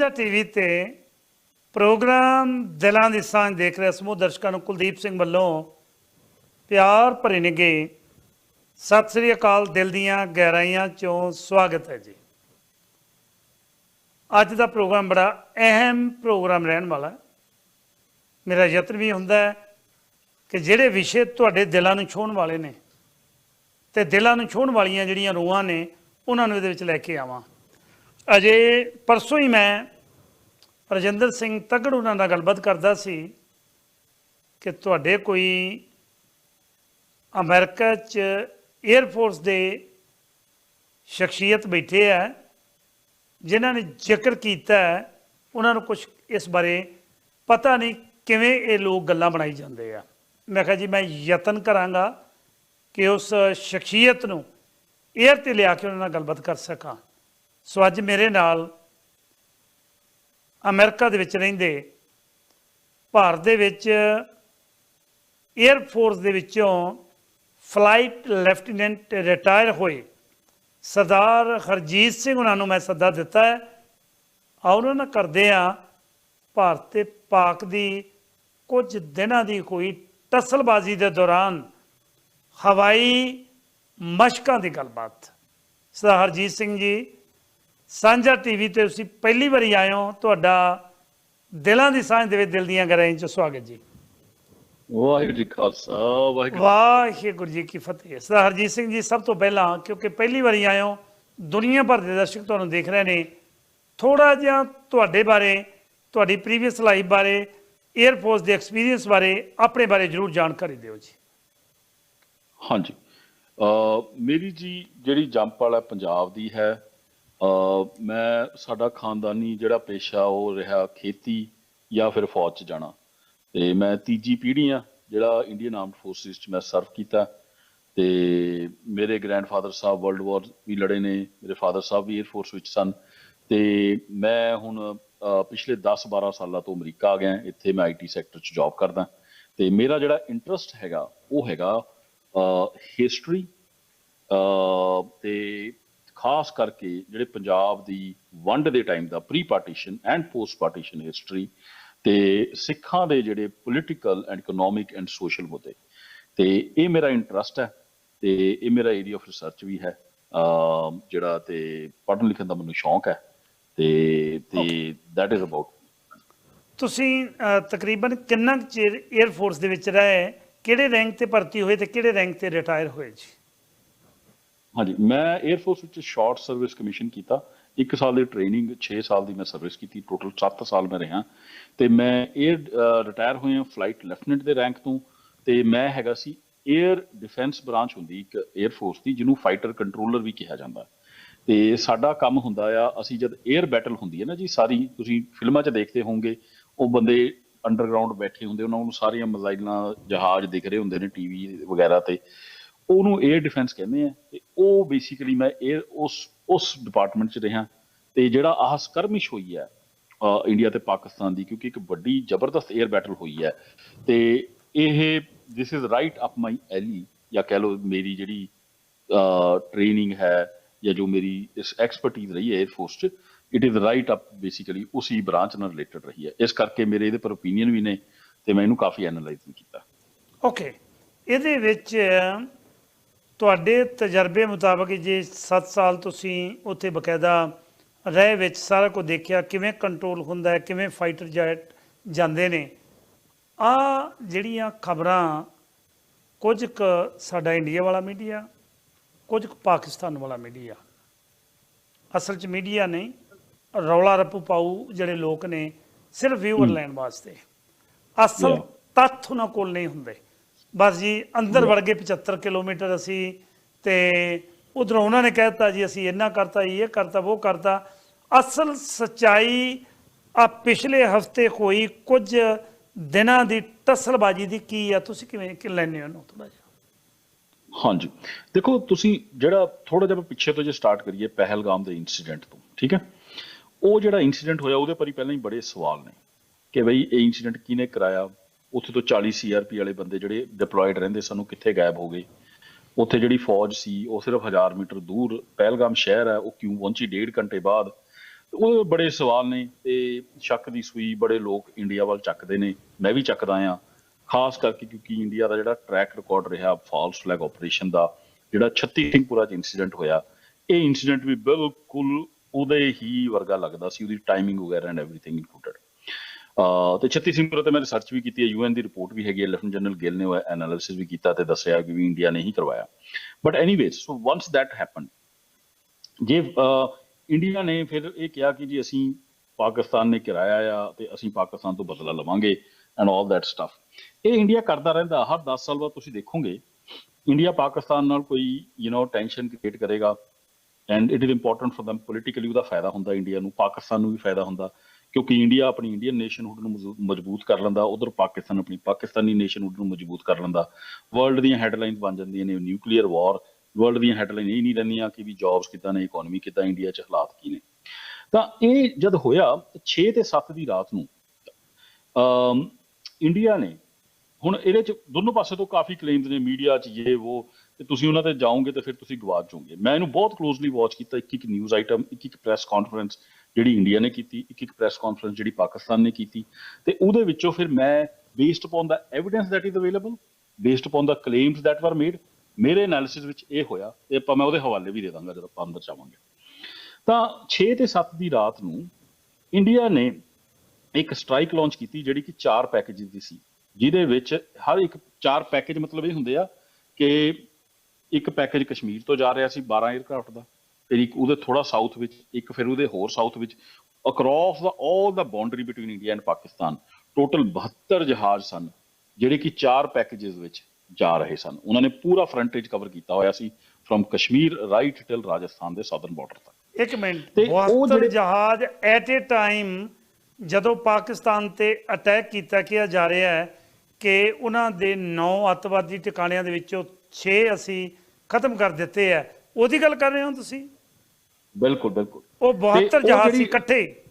ਸਾਂਝਾ ਟੀਵੀ ਤੇ ਪ੍ਰੋਗਰਾਮ ਦਿਲਾਂ ਦੀ ਸਾਂਝ ਦੇਖ ਰਹੇ ਸਮੂਹ ਦਰਸ਼ਕਾਂ ਨੂੰ ਕੁਲਦੀਪ ਸਿੰਘ ਵੱਲੋਂ ਪਿਆਰ ਭਰੇ ਨਿੱਘੇ ਸਤਿ ਸ੍ਰੀ ਅਕਾਲ, ਦਿਲ ਦੀਆਂ ਗਹਿਰਾਈਆਂ ਚੋਂ ਸਵਾਗਤ ਹੈ ਜੀ। ਅੱਜ ਦਾ ਪ੍ਰੋਗਰਾਮ ਬੜਾ ਅਹਿਮ ਪ੍ਰੋਗਰਾਮ ਰਹਿਣ ਵਾਲਾ ਹੈ। ਮੇਰਾ ਯਤਨ ਵੀ ਹੁੰਦਾ ਹੈ ਕਿ ਜਿਹੜੇ ਵਿਸ਼ੇ ਤੁਹਾਡੇ ਦਿਲਾਂ ਨੂੰ ਛੂਹਣ ਵਾਲੇ ਨੇ ਤੇ ਦਿਲਾਂ ਨੂੰ ਛੂਹਣ ਵਾਲੀਆਂ ਜਿਹੜੀਆਂ ਰੂਹਾਂ ਨੇ, ਉਹਨਾਂ ਨੂੰ ਇਹਦੇ ਵਿੱਚ ਲੈ ਕੇ ਆਵਾਂ। ਅਜੇ ਪਰਸੋਂ ਹੀ ਮੈਂ ਰਜਿੰਦਰ ਸਿੰਘ ਤਗੜ ਉਹਨਾਂ ਨਾਲ ਗੱਲਬਾਤ ਕਰਦਾ ਸੀ ਕਿ ਤੁਹਾਡੇ ਕੋਈ ਅਮਰੀਕਾ 'ਚ 에ਅਰਫੋਰਸ ਦੇ ਸ਼ਖਸੀਅਤ ਬੈਠੇ ਆ, ਜਿਨ੍ਹਾਂ ਨੇ ਜ਼ਿਕਰ ਕੀਤਾ, ਉਹਨਾਂ ਨੂੰ ਕੁਝ ਇਸ ਬਾਰੇ ਪਤਾ ਨਹੀਂ ਕਿਵੇਂ ਇਹ ਲੋਕ ਗੱਲਾਂ ਬਣਾਈ ਜਾਂਦੇ ਆ। ਮੈਂ ਕਿਹਾ ਜੀ, ਮੈਂ ਯਤਨ ਕਰਾਂਗਾ ਕਿ ਉਸ ਸ਼ਖਸੀਅਤ ਨੂੰ 에ਅਰ ਤੇ ਲਿਆ ਕੇ ਉਹਨਾਂ ਨਾਲ ਗੱਲਬਾਤ ਕਰ ਸਕਾਂ। ਸੋ ਅੱਜ ਮੇਰੇ ਨਾਲ ਅਮਰੀਕਾ ਦੇ ਵਿੱਚ ਰਹਿੰਦੇ, ਭਾਰਤ ਦੇ ਵਿੱਚ 에ਅਰ ਫੋਰਸ ਦੇ ਵਿੱਚੋਂ ਫਲਾਈਟ ਲੈਫਟੀਨੈਂਟ ਰਿਟਾਇਰ ਹੋਏ। ਸਰਦਾਰ ਹਰਜੀਤ ਸਿੰਘ ਉਹਨਾਂ ਨੂੰ ਮੈਂ ਸੱਦਾ ਦਿੱਤਾ ਹੈ। ਆਓ ਉਹਨਾਂ ਨਾਲ ਕਰਦੇ ਆ ਭਾਰਤ ਤੇ ਪਾਕ ਦੀ ਕੁਝ ਦਿਨਾਂ ਦੀ ਕੋਈ ਟਸਲਬਾਜ਼ੀ ਦੇ ਦੌਰਾਨ ਹਵਾਈ ਮਸ਼ਕਾਂ ਦੀ ਗੱਲਬਾਤ। ਸਰਦਾਰ ਹਰਜੀਤ ਸਿੰਘ ਜੀ ਸਾਂਝਾ ਟੀਵੀ ਤੇ ਤੁਸੀਂ ਪਹਿਲੀ ਵਾਰੀ ਆਏ ਹੋ ਤੁਹਾਡਾ ਦਿਲਾਂ ਦੀ ਸਾਂਝ ਦੇ ਵਿੱਚ ਦਿਲ ਦੀਆਂ ਗਹਿਰਾਈਆਂ ਚ ਸਵਾਗਤ ਜੀ। ਵਾਹਿਗੁਰੂ ਜੀ ਖਾਲਸਾ ਵਾਹਿਗੁਰੂ ਵਾਹਿਗੁਰੂ ਜੀ ਕੀ ਫਤਿਹ। ਸਰਦਾਰ ਹਰਜੀਤ ਸਿੰਘ ਜੀ ਸਭ ਤੋਂ ਪਹਿਲਾਂ ਕਿਉਂਕਿ ਪਹਿਲੀ ਵਾਰੀ ਆਏ ਹੋ ਦੁਨੀਆ ਭਰ ਦੇ ਦਰਸ਼ਕ ਤੁਹਾਨੂੰ ਦੇਖ ਰਹੇ ਨੇ ਥੋੜਾ ਜਿਹਾ ਤੁਹਾਡੇ ਬਾਰੇ ਤੁਹਾਡੀ ਪ੍ਰੀਵੀਅਸ ਲਾਈਫ ਬਾਰੇ 에ਅਰ ਫੋਰਸ ਦੇ ਐਕਸਪੀਰੀਅੰਸ ਬਾਰੇ ਆਪਣੇ ਬਾਰੇ ਜਰੂਰ ਜਾਣਕਾਰੀ ਦਿਓ ਜੀ। ਹਾਂਜੀ। ਮੇਰੀ ਜੀ ਜਿਹੜੀ ਜੰਪ ਵਾਲਾ ਪੰਜਾਬ ਦੀ ਹੈ ਮੈਂ ਸਾਡਾ ਖਾਨਦਾਨੀ ਜਿਹੜਾ ਪੇਸ਼ਾ, ਉਹ ਰਿਹਾ ਖੇਤੀ ਜਾਂ ਫਿਰ ਫੌਜ ਚ ਜਾਣਾ। ਤੇ ਮੈਂ ਤੀਜੀ ਪੀੜ੍ਹੀ ਆ, ਜਿਹੜਾ ਇੰਡੀਅਨ ਆਰਮਡ ਫੋਰਸਿਸ ਚ ਮੈਂ ਸਰਵ ਕੀਤਾ। ਤੇ ਮੇਰੇ ਗ੍ਰੈਂਡਫਾਦਰ ਸਾਹਿਬ ਵਰਲਡ ਵਾਰ ਵੀ ਲੜੇ ਨੇ, ਮੇਰੇ ਫਾਦਰ ਸਾਹਿਬ ਵੀ 에ਅਰ ਫੋਰਸ ਵਿੱਚ ਸਨ। ਤੇ ਮੈਂ ਹੁਣ ਪਿਛਲੇ 10-12 ਸਾਲਾਂ ਤੋਂ ਅਮਰੀਕਾ ਆ ਗਿਆ, ਇੱਥੇ ਮੈਂ ਆਈਟੀ ਸੈਕਟਰ 'ਚ ਜੌਬ ਕਰਦਾ। ਤੇ ਮੇਰਾ ਜਿਹੜਾ ਇੰਟਰਸਟ ਹੈਗਾ, ਉਹ ਹੈਗਾ ਹਿਸਟਰੀ ਤੇ ਖਾਸ ਕਰਕੇ ਜਿਹੜੇ ਪੰਜਾਬ ਦੀ ਵੰਡ ਦੇ time the pre partition and post partition history ਤੇ ਸਿੱਖਾਂ ਦੇ ਜਿਹੜੇ political and economic and social ਮੁੱਦੇ। ਤੇ ਇਹ ਮੇਰਾ ਇੰਟਰਸਟ ਹੈ ਤੇ ਇਹ ਮੇਰਾ ਏਰੀਆ ਆਫ ਰਿਸਰਚ ਵੀ ਹੈ। ਜਿਹੜਾ ਤੇ ਪੜ੍ਹਨ ਲਿਖਣ ਦਾ ਮੈਨੂੰ ਸ਼ੌਂਕ ਹੈ ਤੇ ਤੇ that is about ਤੁਸੀਂ ਤਕਰੀਬਨ ਕਿੰਨਾ ਚਿਰ 에ਅਰ ਫੋਰਸ ਦੇ ਵਿੱਚ ਰਹੇ? ਕਿਹੜੇ ਰੈਂਕ ਤੇ ਭਰਤੀ ਹੋਏ ਤੇ ਕਿਹੜੇ ਰੈਂਕ ਤੇ ਰਿਟਾਇਰ ਹੋਏ ਜੀ? ਹਾਂਜੀ, ਮੈਂ 에ਅਰਫੋਰਸ ਵਿੱਚ ਸ਼ਾਰਟ ਸਰਵਿਸ ਕਮਿਸ਼ਨ ਕੀਤਾ। 1 ਸਾਲ ਦੀ ਟ੍ਰੇਨਿੰਗ 6 ਸਾਲ ਦੀ ਮੈਂ ਸਰਵਿਸ ਕੀਤੀ। ਟੋਟਲ 7 ਸਾਲ ਮੈਂ ਰਿਹਾ। ਤੇ ਮੈਂ 에ਅਰ ਰਿਟਾਇਰ ਹੋਇਆ ਫਲਾਈਟ ਲੈਫਟਨੈਂਟ ਦੇ ਰੈਂਕ ਤੋਂ। ਤੇ ਮੈਂ ਹੈਗਾ ਸੀ 에ਅਰ ਡਿਫੈਂਸ ਬ੍ਰਾਂਚ ਹੁੰਦੀ ਇੱਕ 에ਅਰਫੋਰਸ ਦੀ, ਜਿਹਨੂੰ ਫਾਈਟਰ ਕੰਟਰੋਲਰ ਵੀ ਕਿਹਾ ਜਾਂਦਾ। ਤੇ ਸਾਡਾ ਕੰਮ ਹੁੰਦਾ ਆ, ਅਸੀਂ ਜਦ 에ਅਰ ਬੈਟਲ ਹੁੰਦੀ ਹੈ ਨਾ ਜੀ ਸਾਰੀ, ਤੁਸੀਂ ਫਿਲਮਾਂ 'ਚ ਦੇਖਦੇ ਹੋਵੋਗੇ, ਉਹ ਬੰਦੇ ਅੰਡਰਗਰਾਉਂਡ ਬੈਠੇ ਹੁੰਦੇ, ਉਹਨਾਂ ਨੂੰ ਸਾਰੀਆਂ ਮਿਜ਼ਾਈਲਾਂ ਜਹਾਜ਼ ਦਿਖ ਰਹੇ ਹੁੰਦੇ ਨੇ ਟੀਵੀ ਵਗੈਰਾ ਤੇ। ਉਹਨੂੰ ਏਅਰ ਡਿਫੈਂਸ ਕਹਿੰਦੇ ਆ ਤੇ ਉਹ ਬੇਸਿਕਲੀ ਮੈਂ 에ਅਰ ਉਸ ਉਸ ਡਿਪਾਰਟਮੈਂਟ 'ਚ ਰਿਹਾ ਤੇ ਜਿਹੜਾ ਆਹ ਸਕਰਮਿਸ਼ ਹੋਈ ਹੈ ਇੰਡੀਆ ਤੇ ਪਾਕਿਸਤਾਨ ਦੀ ਕਿਉਂਕਿ ਇੱਕ ਵੱਡੀ ਜ਼ਬਰਦਸਤ ਏਅਰ ਬੈਟਲ ਹੋਈ ਹੈ ਤੇ ਇਹ this is right up my alley ਜਾਂ ਕਹਿ ਲਓ ਮੇਰੀ ਜਿਹੜੀ ਟ੍ਰੇਨਿੰਗ ਹੈ ਜਾਂ ਜੋ ਮੇਰੀ ਇਸ ਐਕਸਪਰਟਿਜ਼ ਰਹੀ ਹੈ ਏਅਰ ਫੋਰਸ 'ਚ it is right up basically ਉਸੇ ਬ੍ਰਾਂਚ ਨਾਲ ਰਿਲੇਟਡ ਰਹੀ ਹੈ। ਇਸ ਕਰਕੇ ਮੇਰੇ ਇਹਦੇ ਪਰ opinion ਵੀ ਨੇ ਤੇ ਮੈਂ ਇਹਨੂੰ ਕਾਫੀ ਐਨਾਲਾਈਜ਼ ਵੀ ਕੀਤਾ। ਓਕੇ ਇਹਦੇ ਵਿੱਚ ਤੁਹਾਡੇ ਤਜਰਬੇ ਮੁਤਾਬਕ ਜੇ 7 ਸਾਲ ਤੁਸੀਂ ਉੱਥੇ ਬਕਾਇਦਾ ਰਹਿ ਵਿੱਚ ਸਾਰਾ ਕੁਝ ਦੇਖਿਆ ਕਿਵੇਂ ਕੰਟਰੋਲ ਹੁੰਦਾ ਹੈ ਕਿਵੇਂ ਫਾਈਟਰ ਜੈਟ ਜਾਂਦੇ ਨੇ? ਆ ਜਿਹੜੀਆਂ ਖਬਰਾਂ ਕੁਝ ਕੁ ਸਾਡਾ ਇੰਡੀਆ ਵਾਲਾ ਮੀਡੀਆ ਕੁਝ ਕੁ ਪਾਕਿਸਤਾਨ ਵਾਲਾ ਮੀਡੀਆ ਅਸਲ 'ਚ ਮੀਡੀਆ ਨਹੀਂ ਰੌਲਾ ਰੱਪੂ ਪਾਉ ਜਿਹੜੇ ਲੋਕ ਨੇ ਸਿਰਫ ਵਿਊਅਰ ਲੈਣ ਵਾਸਤੇ। ਅਸਲ. ਤੱਥ ਉਹਨਾਂ ਕੋਲ ਨਹੀਂ ਹੁੰਦੇ। ਬਸ ਜੀ ਅੰਦਰ ਵੜ ਗਏ 75 ਕਿਲੋਮੀਟਰ ਅਸੀਂ ਤੇ ਉਧਰੋਂ ਉਹਨਾਂ ਨੇ ਕਹਿਤਾ ਜੀ ਅਸੀਂ ਇੰਨਾ ਕਰਤਾ ਇਹ ਕਰਤਾ ਉਹ ਕਰਤਾ। ਅਸਲ ਸਚਾਈ ਆ ਪਿਛਲੇ ਹਫ਼ਤੇ ਹੋਈ ਕੁਝ ਦਿਨਾਂ ਦੀ ਟਸਲਬਾਜੀ ਦੀ ਕੀ ਆ? ਤੁਸੀਂ ਕਿਵੇਂ ਕਿ ਲੈਣੇ ਹੋ ਥੋੜਾ ਜਿਹਾ? ਹਾਂਜੀ। ਦੇਖੋ ਤੁਸੀਂ ਜਿਹੜਾ ਥੋੜਾ ਜਿਹਾ ਪਿੱਛੇ ਤੋਂ ਜੇ ਸਟਾਰਟ ਕਰੀਏ ਪਹਿਲਗਾਮ ਦੇ ਇਨਸੀਡੈਂਟ ਤੋਂ ਠੀਕ ਹੈ? ਉਹ ਜਿਹੜਾ ਇਨਸੀਡੈਂਟ ਹੋਇਆ ਉਹਦੇ ਪਰ ਹੀ ਪਹਿਲਾਂ ਹੀ ਬੜੇ ਸਵਾਲ ਨੇ ਕਿ ਬਈ ਇਹ ਇਨਸੀਡੈਂਟ ਕਿਹਨੇ ਕਰਾਇਆ? ਉੱਥੇ ਤੋਂ 40 ਸੀਆਰਪੀ ਵਾਲੇ ਬੰਦੇ ਜਿਹੜੇ ਡਿਪਲੋਇਡ ਰਹਿੰਦੇ ਸਾਨੂੰ ਕਿੱਥੇ ਗਾਇਬ ਹੋ ਗਏ? ਉੱਥੇ ਜਿਹੜੀ ਫੌਜ ਸੀ, ਉਹ ਸਿਰਫ 1000 ਮੀਟਰ ਦੂਰ, ਪਹਿਲਗਾਮ ਸ਼ਹਿਰ ਹੈ, ਉਹ ਕਿਉਂ ਪਹੁੰਚੀ ਡੇਢ ਘੰਟੇ ਬਾਅਦ? ਉਹ ਬੜੇ ਸਵਾਲ ਨੇ ਤੇ ਸ਼ੱਕ ਦੀ ਸੂਈ ਬੜੇ ਲੋਕ ਇੰਡੀਆ ਵੱਲ ਚੱਕਦੇ ਨੇ। ਮੈਂ ਵੀ ਚੱਕਦਾ ਆ ਖਾਸ ਕਰਕੇ ਕਿਉਂਕਿ ਇੰਡੀਆ ਦਾ ਜਿਹੜਾ ਟਰੈਕ ਰਿਕਾਰਡ ਰਿਹਾ ਫਾਲਸ ਫਲੈਗ ਆਪਰੇਸ਼ਨ ਦਾ, ਜਿਹੜਾ 36 ਸਿੰਘਪੁਰਾ ਚ ਇਨਸੀਡੈਂਟ ਹੋਇਆ, ਇਹ ਇਨਸੀਡੈਂਟ ਵੀ ਬਿਲਕੁਲ ਉਹਦੇ ਹੀ ਵਰਗਾ ਲੱਗਦਾ ਸੀ, ਉਹਦੀ ਟਾਈਮਿੰਗ ਵਗੈਰਾ ਐਂਡ ਐਵਰੀਥਿੰਗ ਇਨਕਲੂਡਡ ਤੇ 36 ਸਿਮਰੋ ਤੇ ਮੈਂ ਰਿਸਰਚ ਵੀ ਕੀਤੀ ਹੈ ਯੂਐਨ ਦੀ ਰਿਪੋਰਟ ਵੀ ਹੈਗੀ ਹੈ ਲੈਫਟਨ ਜਨਰਲ ਗਿਲ ਨੇ ਉਹ ਐਨਾਲਿਸਿਸ ਵੀ ਕੀਤਾ ਤੇ ਦੱਸਿਆ ਕਿ ਵੀ ਇੰਡੀਆ ਨੇ ਹੀ ਕਰਵਾਇਆ। But anyways so once that happen ਜੇ ਇੰਡੀਆ ਨੇ ਫਿਰ ਇਹ ਕਿਹਾ ਕਿ ਜੀ ਅਸੀਂ ਪਾਕਿਸਤਾਨ ਨੇ ਕਿਰਾਇਆ ਆ ਤੇ ਅਸੀਂ ਪਾਕਿਸਤਾਨ ਤੋਂ ਬਦਲਾ ਲਵਾਂਗੇ ਐਂਡ ਆਲ ਦੈਟ ਸਟਫ ਇਹ ਇੰਡੀਆ ਕਰਦਾ ਰਹਿੰਦਾ, ਹਰ 10 ਸਾਲ ਬਾਅਦ ਤੁਸੀਂ ਦੇਖੋਗੇ ਇੰਡੀਆ ਪਾਕਿਸਤਾਨ ਨਾਲ ਕੋਈ ਯੂ نو ਟੈਨਸ਼ਨ ਕ੍ਰੀਏਟ ਕਰੇਗਾ। And it is important for them politically ਉਹਦਾ ਫਾਇਦਾ ਹੁੰਦਾ ਇੰਡੀਆ ਨੂੰ ਪਾਕਿਸਤਾਨ ਨੂੰ ਵੀ ਫਾਇਦਾ ਹੁੰਦਾ। ਕਿਉਂਕਿ ਇੰਡੀਆ ਆਪਣੀ ਇੰਡੀਅਨ ਨੇਸ਼ਨਹੁੱਡ ਨੂੰ ਮਜ਼ਬੂਤ ਕਰ ਲੈਂਦਾ, ਉਧਰ ਪਾਕਿਸਤਾਨ ਆਪਣੀ ਪਾਕਿਸਤਾਨੀ ਨੇਸ਼ਨਹੁੱਡ ਨੂੰ ਮਜ਼ਬੂਤ ਕਰ ਲੈਂਦਾ। ਵਰਲਡ ਦੀਆਂ ਹੈਡਲਾਈਨਸ ਬਣ ਜਾਂਦੀਆਂ ਨੇ ਨਿਊਕਲੀਅਰ ਵਾਰ ਵਰਲਡ ਦੀਆਂ ਹੈਡਲਾਈਨ ਇਹ ਨਹੀਂ ਰਹਿੰਦੀਆਂ ਕਿ ਵੀ ਜੌਬਸ ਕਿੱਦਾਂ ਨੇ ਇਕਨੋਮੀ ਕਿੱਦਾਂ, ਇੰਡੀਆ 'ਚ ਹਾਲਾਤ ਕੀ ਨੇ। ਤਾਂ ਇਹ ਜਦ ਹੋਇਆ 6 ਤੇ 7 ਦੀ ਰਾਤ ਨੂੰ, ਅਮ, ਇੰਡੀਆ ਨੇ, ਹੁਣ ਇਹਦੇ ਚ ਦੋਨੋਂ ਪਾਸੇ ਤੋਂ ਕਾਫੀ ਕਲੇਮਸ ਨੇ ਮੀਡੀਆ 'ਚ ਇਹ ਉਹ ਤੇ ਤੁਸੀਂ ਉਹਨਾਂ ਤੇ ਜਾਓਗੇ ਤਾਂ ਫਿਰ ਤੁਸੀਂ ਗਵਾਚ ਜਾਓਗੇ। ਮੈਂ ਇਹਨੂੰ ਬਹੁਤ ਕਲੋਜ਼ਲੀ ਵਾਚ ਕੀਤਾ ਇੱਕ ਇੱਕ ਨਿਊਜ਼ ਆਈਟਮ ਇੱਕ ਇੱਕ ਪ੍ਰੈਸ ਕਾਨਫਰੰਸ ਜਿਹੜੀ ਇੰਡੀਆ ਨੇ ਕੀਤੀ, ਇੱਕ ਇੱਕ ਪ੍ਰੈਸ ਕਾਨਫਰੰਸ ਜਿਹੜੀ ਪਾਕਿਸਤਾਨ ਨੇ ਕੀਤੀ ਤੇ ਉਹਦੇ ਵਿੱਚੋਂ ਫਿਰ ਮੈਂ based upon the evidence that is available based upon the claims that were made ਮੇਰੇ ਐਨਾਲਿਸਿਸ ਵਿੱਚ ਇਹ ਹੋਇਆ ਤੇ ਆਪਾਂ ਮੈਂ ਉਹਦੇ ਹਵਾਲੇ ਵੀ ਦੇ ਦਾਂਗਾ ਜਦੋਂ ਆਪਾਂ ਅੰਦਰ ਜਾਵਾਂਗੇ। ਤਾਂ 6 ਤੇ 7 ਦੀ ਰਾਤ ਨੂੰ ਇੰਡੀਆ ਨੇ ਇੱਕ ਸਟ੍ਰਾਈਕ ਲਾਂਚ ਕੀਤੀ ਜਿਹੜੀ ਕਿ ਚਾਰ ਪੈਕੇਜ ਦੀ ਸੀ, ਜਿਹਦੇ ਵਿੱਚ ਹਰ ਇੱਕ ਚਾਰ ਪੈਕੇਜ ਮਤਲਬ ਇਹ ਹੁੰਦੇ ਆ ਕਿ ਇੱਕ ਪੈਕੇਜ ਕਸ਼ਮੀਰ ਤੋਂ ਜਾ ਰਿਹਾ ਸੀ 12 에ਅਰਕ੍ਰਾਫਟ ਦਾ। ਇੱਕ ਉਹਦੇ ਥੋੜਾ ਸਾਊਥ ਵਿੱਚ ਇੱਕ ਫਿਰ ਉਹਦੇ ਹੋਰ ਸਾਊਥ ਵਿੱਚ across the all the boundary between India and Pakistan total 72 ਜਹਾਜ਼ ਸਨ ਜਿਹੜੇ ਕਿ ਚਾਰ ਪੈਕੇजेस ਵਿੱਚ ਜਾ ਰਹੇ ਸਨ। ਉਹਨਾਂ ਨੇ ਪੂਰਾ ਫਰੰਟੇਜ ਕਵਰ ਕੀਤਾ ਹੋਇਆ ਸੀ from Kashmir right till Rajasthan ਦੇ ਸਾਊਥਰਨ ਬਾਰਡਰ ਤੱਕ। ਇੱਕ ਮਿੰਟ ਉਹ 72 ਜਿਹੜੇ- ਜਹਾਜ਼ ਐਟ ਏ ਟਾਈਮ ਜਦੋਂ ਪਾਕਿਸਤਾਨ ਤੇ ਅਟੈਕ ਕੀਤਾ ਕਿਹਾ ਜਾ ਰਿਹਾ ਹੈ ਕਿ ਉਹਨਾਂ ਦੇ 9 ਅੱਤਵਾਦੀ ਟਿਕਾਣਿਆਂ ਦੇ ਵਿੱਚੋਂ 6 ਅਸੀਂ ਖਤਮ ਕਰ ਦਿੱਤੇ ਆ ਉਹਦੀ ਗੱਲ ਕਰ ਰਹੇ ਹੋ ਤੁਸੀਂ? ਬਿਲਕੁਲ ਬਿਲਕੁਲ। ਉਹ 72 ਉਹ ਜਹਾਜ਼ ਸੀ ਇਕੱਠੇ।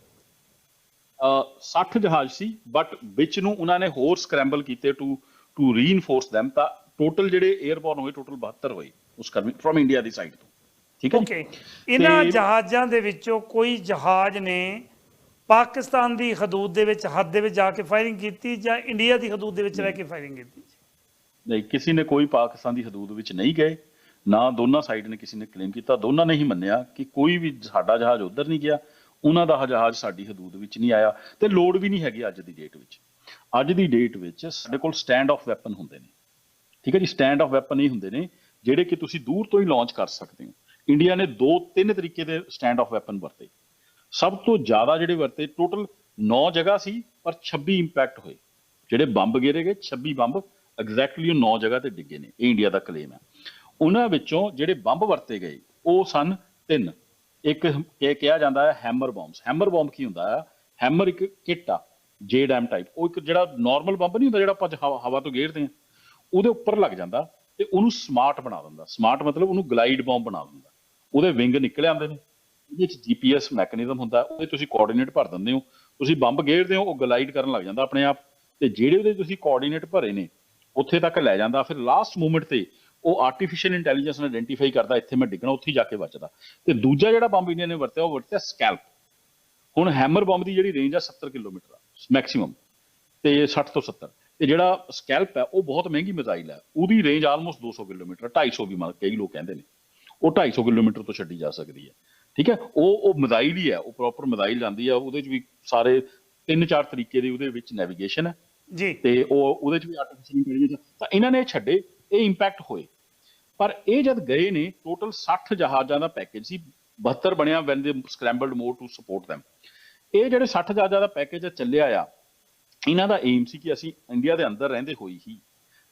ਅਹ 60 ਜਹਾਜ਼ ਸੀ ਬਟ ਵਿੱਚ ਨੂੰ ਉਹਨਾਂ ਨੇ ਹੋਰ ਸਕ੍ਰੈਂਬਲ ਕੀਤੇ ਟੂ ਟੂ ਰੀਇਨਫੋਰਸ them ਤਾਂ ਟੋਟਲ ਜਿਹੜੇ 에ਅਰਬੋਰਨ ਹੋਏ ਟੋਟਲ 72 ਹੋਏ ਉਸ ਕਰਮੀ ਫਰਮ ਇੰਡੀਆ ਦੀ ਸਾਈਡ ਤੋਂ। ਠੀਕ ਹੈ? ਓਕੇ ਇਹਨਾਂ ਜਹਾਜ਼ਾਂ ਦੇ ਵਿੱਚੋਂ ਕੋਈ ਜਹਾਜ਼ ਨੇ ਪਾਕਿਸਤਾਨ ਦੀ ਹਦੂਦ ਦੇ ਵਿੱਚ ਹੱਦ ਦੇ ਵਿੱਚ ਜਾ ਕੇ ਫਾਇਰਿੰਗ ਕੀਤੀ ਜਾਂ ਇੰਡੀਆ ਦੀ ਹਦੂਦ ਦੇ ਵਿੱਚ ਰਹਿ ਕੇ ਫਾਇਰਿੰਗ ਕੀਤੀ? ਨਹੀਂ ਕਿਸੇ ਨੇ ਕੋਈ ਪਾਕਿਸਤਾਨ ਦੀ ਹਦੂਦ ਵਿੱਚ ਨਹੀਂ ਗਏ। ਨਾ ਦੋਨਾਂ ਸਾਈਡ ਨੇ ਕਿਸੇ ਨੇ ਕਲੇਮ ਕੀਤਾ, ਦੋਨਾਂ ਨੇ ਹੀ ਮੰਨਿਆ ਕਿ ਕੋਈ ਵੀ ਸਾਡਾ ਜਹਾਜ਼ ਉਧਰ ਨਹੀਂ ਗਿਆ, ਉਹਨਾਂ ਦਾ ਜਹਾਜ਼ ਸਾਡੀ ਹਦੂਦ ਵਿੱਚ ਨਹੀਂ ਆਇਆ ਤੇ ਲੋੜ ਵੀ ਨਹੀਂ ਹੈਗੀ ਅੱਜ ਦੀ ਡੇਟ ਵਿੱਚ। ਅੱਜ ਦੀ ਡੇਟ ਵਿੱਚ ਸਾਡੇ ਕੋਲ ਸਟੈਂਡ ਆਫ ਵੈਪਨ ਹੁੰਦੇ ਨੇ। ਠੀਕ ਹੈ ਜੀ ਸਟੈਂਡ ਆਫ ਵੈਪਨ ਇਹ ਹੁੰਦੇ ਨੇ ਜਿਹੜੇ ਕਿ ਤੁਸੀਂ ਦੂਰ ਤੋਂ ਹੀ ਲਾਂਚ ਕਰ ਸਕਦੇ ਹੋ। ਇੰਡੀਆ ਨੇ ਦੋ ਤਿੰਨ ਤਰੀਕੇ ਦੇ ਸਟੈਂਡ ਆਫ ਵੈਪਨ ਵਰਤੇ। ਸਭ ਤੋਂ ਜ਼ਿਆਦਾ ਜਿਹੜੇ ਵਰਤੇ ਟੋਟਲ 9 ਜਗ੍ਹਾ ਸੀ, ਪਰ 26 ਇੰਪੈਕਟ ਹੋਏ। ਜਿਹੜੇ ਬੰਬ ਗਿਰੇ ਗਏ 26 ਬੰਬ ਐਗਜ਼ੈਕਟਲੀ ਉਹ 9 ਜਗ੍ਹਾ ਤੇ ਡਿੱਗੇ ਨੇ। ਇਹ ਇੰਡੀਆ ਦਾ ਕਲੇਮ ਹੈ। ਉਹਨਾਂ ਵਿੱਚੋਂ ਜਿਹੜੇ ਬੰਬ ਵਰਤੇ ਗਏ, ਉਹ ਸਨ ਤਿੰਨ। ਇੱਕ ਇਹ ਕਿਹਾ ਜਾਂਦਾ ਹੈ ਹੈਮਰ ਬੰਬਸ ਹੈਮਰ ਬੰਬ ਕੀ ਹੁੰਦਾ ਹੈ? ਹੈਮਰ ਇੱਕ ਕਿੱਟ ਆ ਜੇ ਡੈਮ ਟਾਈਪ ਉਹ ਇੱਕ ਜਿਹੜਾ ਨਾਰਮਲ ਬੰਬ ਨਹੀਂ ਹੁੰਦਾ ਜਿਹੜਾ ਆਪਾਂ ਹਵਾ ਹਵਾ ਤੋਂ ਗੇਰਦੇ ਆ ਉਹਦੇ ਉੱਪਰ ਲੱਗ ਜਾਂਦਾ ਤੇ ਉਹਨੂੰ ਸਮਾਰਟ ਬਣਾ ਦਿੰਦਾ। ਸਮਾਰਟ ਮਤਲਬ ਉਹਨੂੰ ਗਲਾਈਡ ਬੰਬ ਬਣਾ ਦਿੰਦਾ। ਉਹਦੇ ਵਿੰਗ ਨਿਕਲ ਆਉਂਦੇ ਨੇ। ਇਹਦੇ ਵਿੱਚ ਜੀਪੀਐਸ ਮੈਕੈਨਿਜ਼ਮ ਹੁੰਦਾ। ਉਹਦੇ ਤੁਸੀਂ ਕੋਆਰਡੀਨੇਟ ਭਰ ਦਿੰਦੇ ਹੋ। ਤੁਸੀਂ ਬੰਬ ਗੇਰਦੇ ਹੋ, ਉਹ ਗਲਾਈਡ ਕਰਨ ਲੱਗ ਜਾਂਦਾ ਆਪਣੇ ਆਪ। ਤੇ ਜਿਹੜੇ ਉਹਦੇ ਤੁਸੀਂ ਕੋਆਰਡੀਨੇਟ ਭਰੇ ਨੇ, ਉੱਥੇ ਤੱਕ ਲੈ ਜਾਂਦਾ। ਫਿਰ ਲਾਸਟ ਮੂਮੈਂਟ ਤੇ ਉਹ ਆਰਟੀਫੀਸ਼ੀਅਲ ਇੰਟੈਲੀਜੈਂਸ ਨਾਲ ਆਇਡੈਂਟੀਫਾਈ ਕਰਦਾ ਇੱਥੇ ਮੈਂ ਡਿੱਗਣਾ ਉੱਥੇ ਹੀ ਜਾ ਕੇ ਬਚਦਾ। ਤੇ ਦੂਜਾ ਜਿਹੜਾ ਬੰਬ ਇੰਡੀਆ ਨੇ ਵਰਤਿਆ ਉਹ ਵਰਤਿਆ ਸਕੈਲਪ ਹੁਣ ਹੈਮਰ ਬੰਬ ਦੀ ਜਿਹੜੀ ਰੇਂਜ ਆ 70 ਕਿਲੋਮੀਟਰ ਆ ਮੈਕਸਿਮਮ ਤੇ 60 ਤੋਂ 70 ਤੇ ਜਿਹੜਾ ਸਕੈਲਪ ਹੈ ਉਹ ਬਹੁਤ ਮਹਿੰਗੀ ਮਿਜ਼ਾਈਲ ਹੈ ਉਹਦੀ ਰੇਂਜ ਆਲਮੋਸਟ 200 ਕਿਲੋਮੀਟਰ 250 ਵੀ ਮੰਨ ਕਈ ਲੋਕ ਕਹਿੰਦੇ ਨੇ। ਉਹ 250 ਕਿਲੋਮੀਟਰ ਤੋਂ ਛੱਡੀ ਜਾ ਸਕਦੀ ਹੈ ਠੀਕ ਹੈ ਉਹ ਉਹ ਮਿਜ਼ਾਈਲ ਹੀ ਹੈ ਉਹ ਪ੍ਰੋਪਰ ਮਿਜ਼ਾਈਲ ਜਾਂਦੀ ਆ। ਉਹਦੇ 'ਚ ਵੀ ਸਾਰੇ ਤਿੰਨ ਚਾਰ ਤਰੀਕੇ ਦੀ ਉਹਦੇ ਵਿੱਚ ਨੈਵੀਗੇਸ਼ਨ ਹੈ ਜੀ। ਤੇ ਉਹ ਉਹਦੇ 'ਚ ਵੀ ਆਰਟੀਫੀਸ਼ੀਅਲ ਇੰਟੈਲੀਜੈਂਸ ਤਾਂ ਇਹਨਾਂ ਨੇ ਛੱਡੇ। ਇਹ ਇੰਪੈਕਟ ਹੋਏ। ਪਰ ਇਹ ਜਦ ਗਏ ਨੇ ਟੋਟਲ 60 ਜਹਾਜ਼ਾਂ ਦਾ ਪੈਕੇਜ ਸੀ 72 ਬਣਿਆ when they scrambled more to support them ਇਹ ਜਿਹੜੇ 60 ਜਹਾਜ਼ਾਂ ਦਾ ਪੈਕੇਜ ਚੱਲਿਆ ਆ, ਇਹਨਾਂ ਦਾ ਏਮ ਸੀ ਕਿ ਅਸੀਂ ਇੰਡੀਆ ਦੇ ਅੰਦਰ ਰਹਿੰਦੇ ਹੋਈ ਹੀ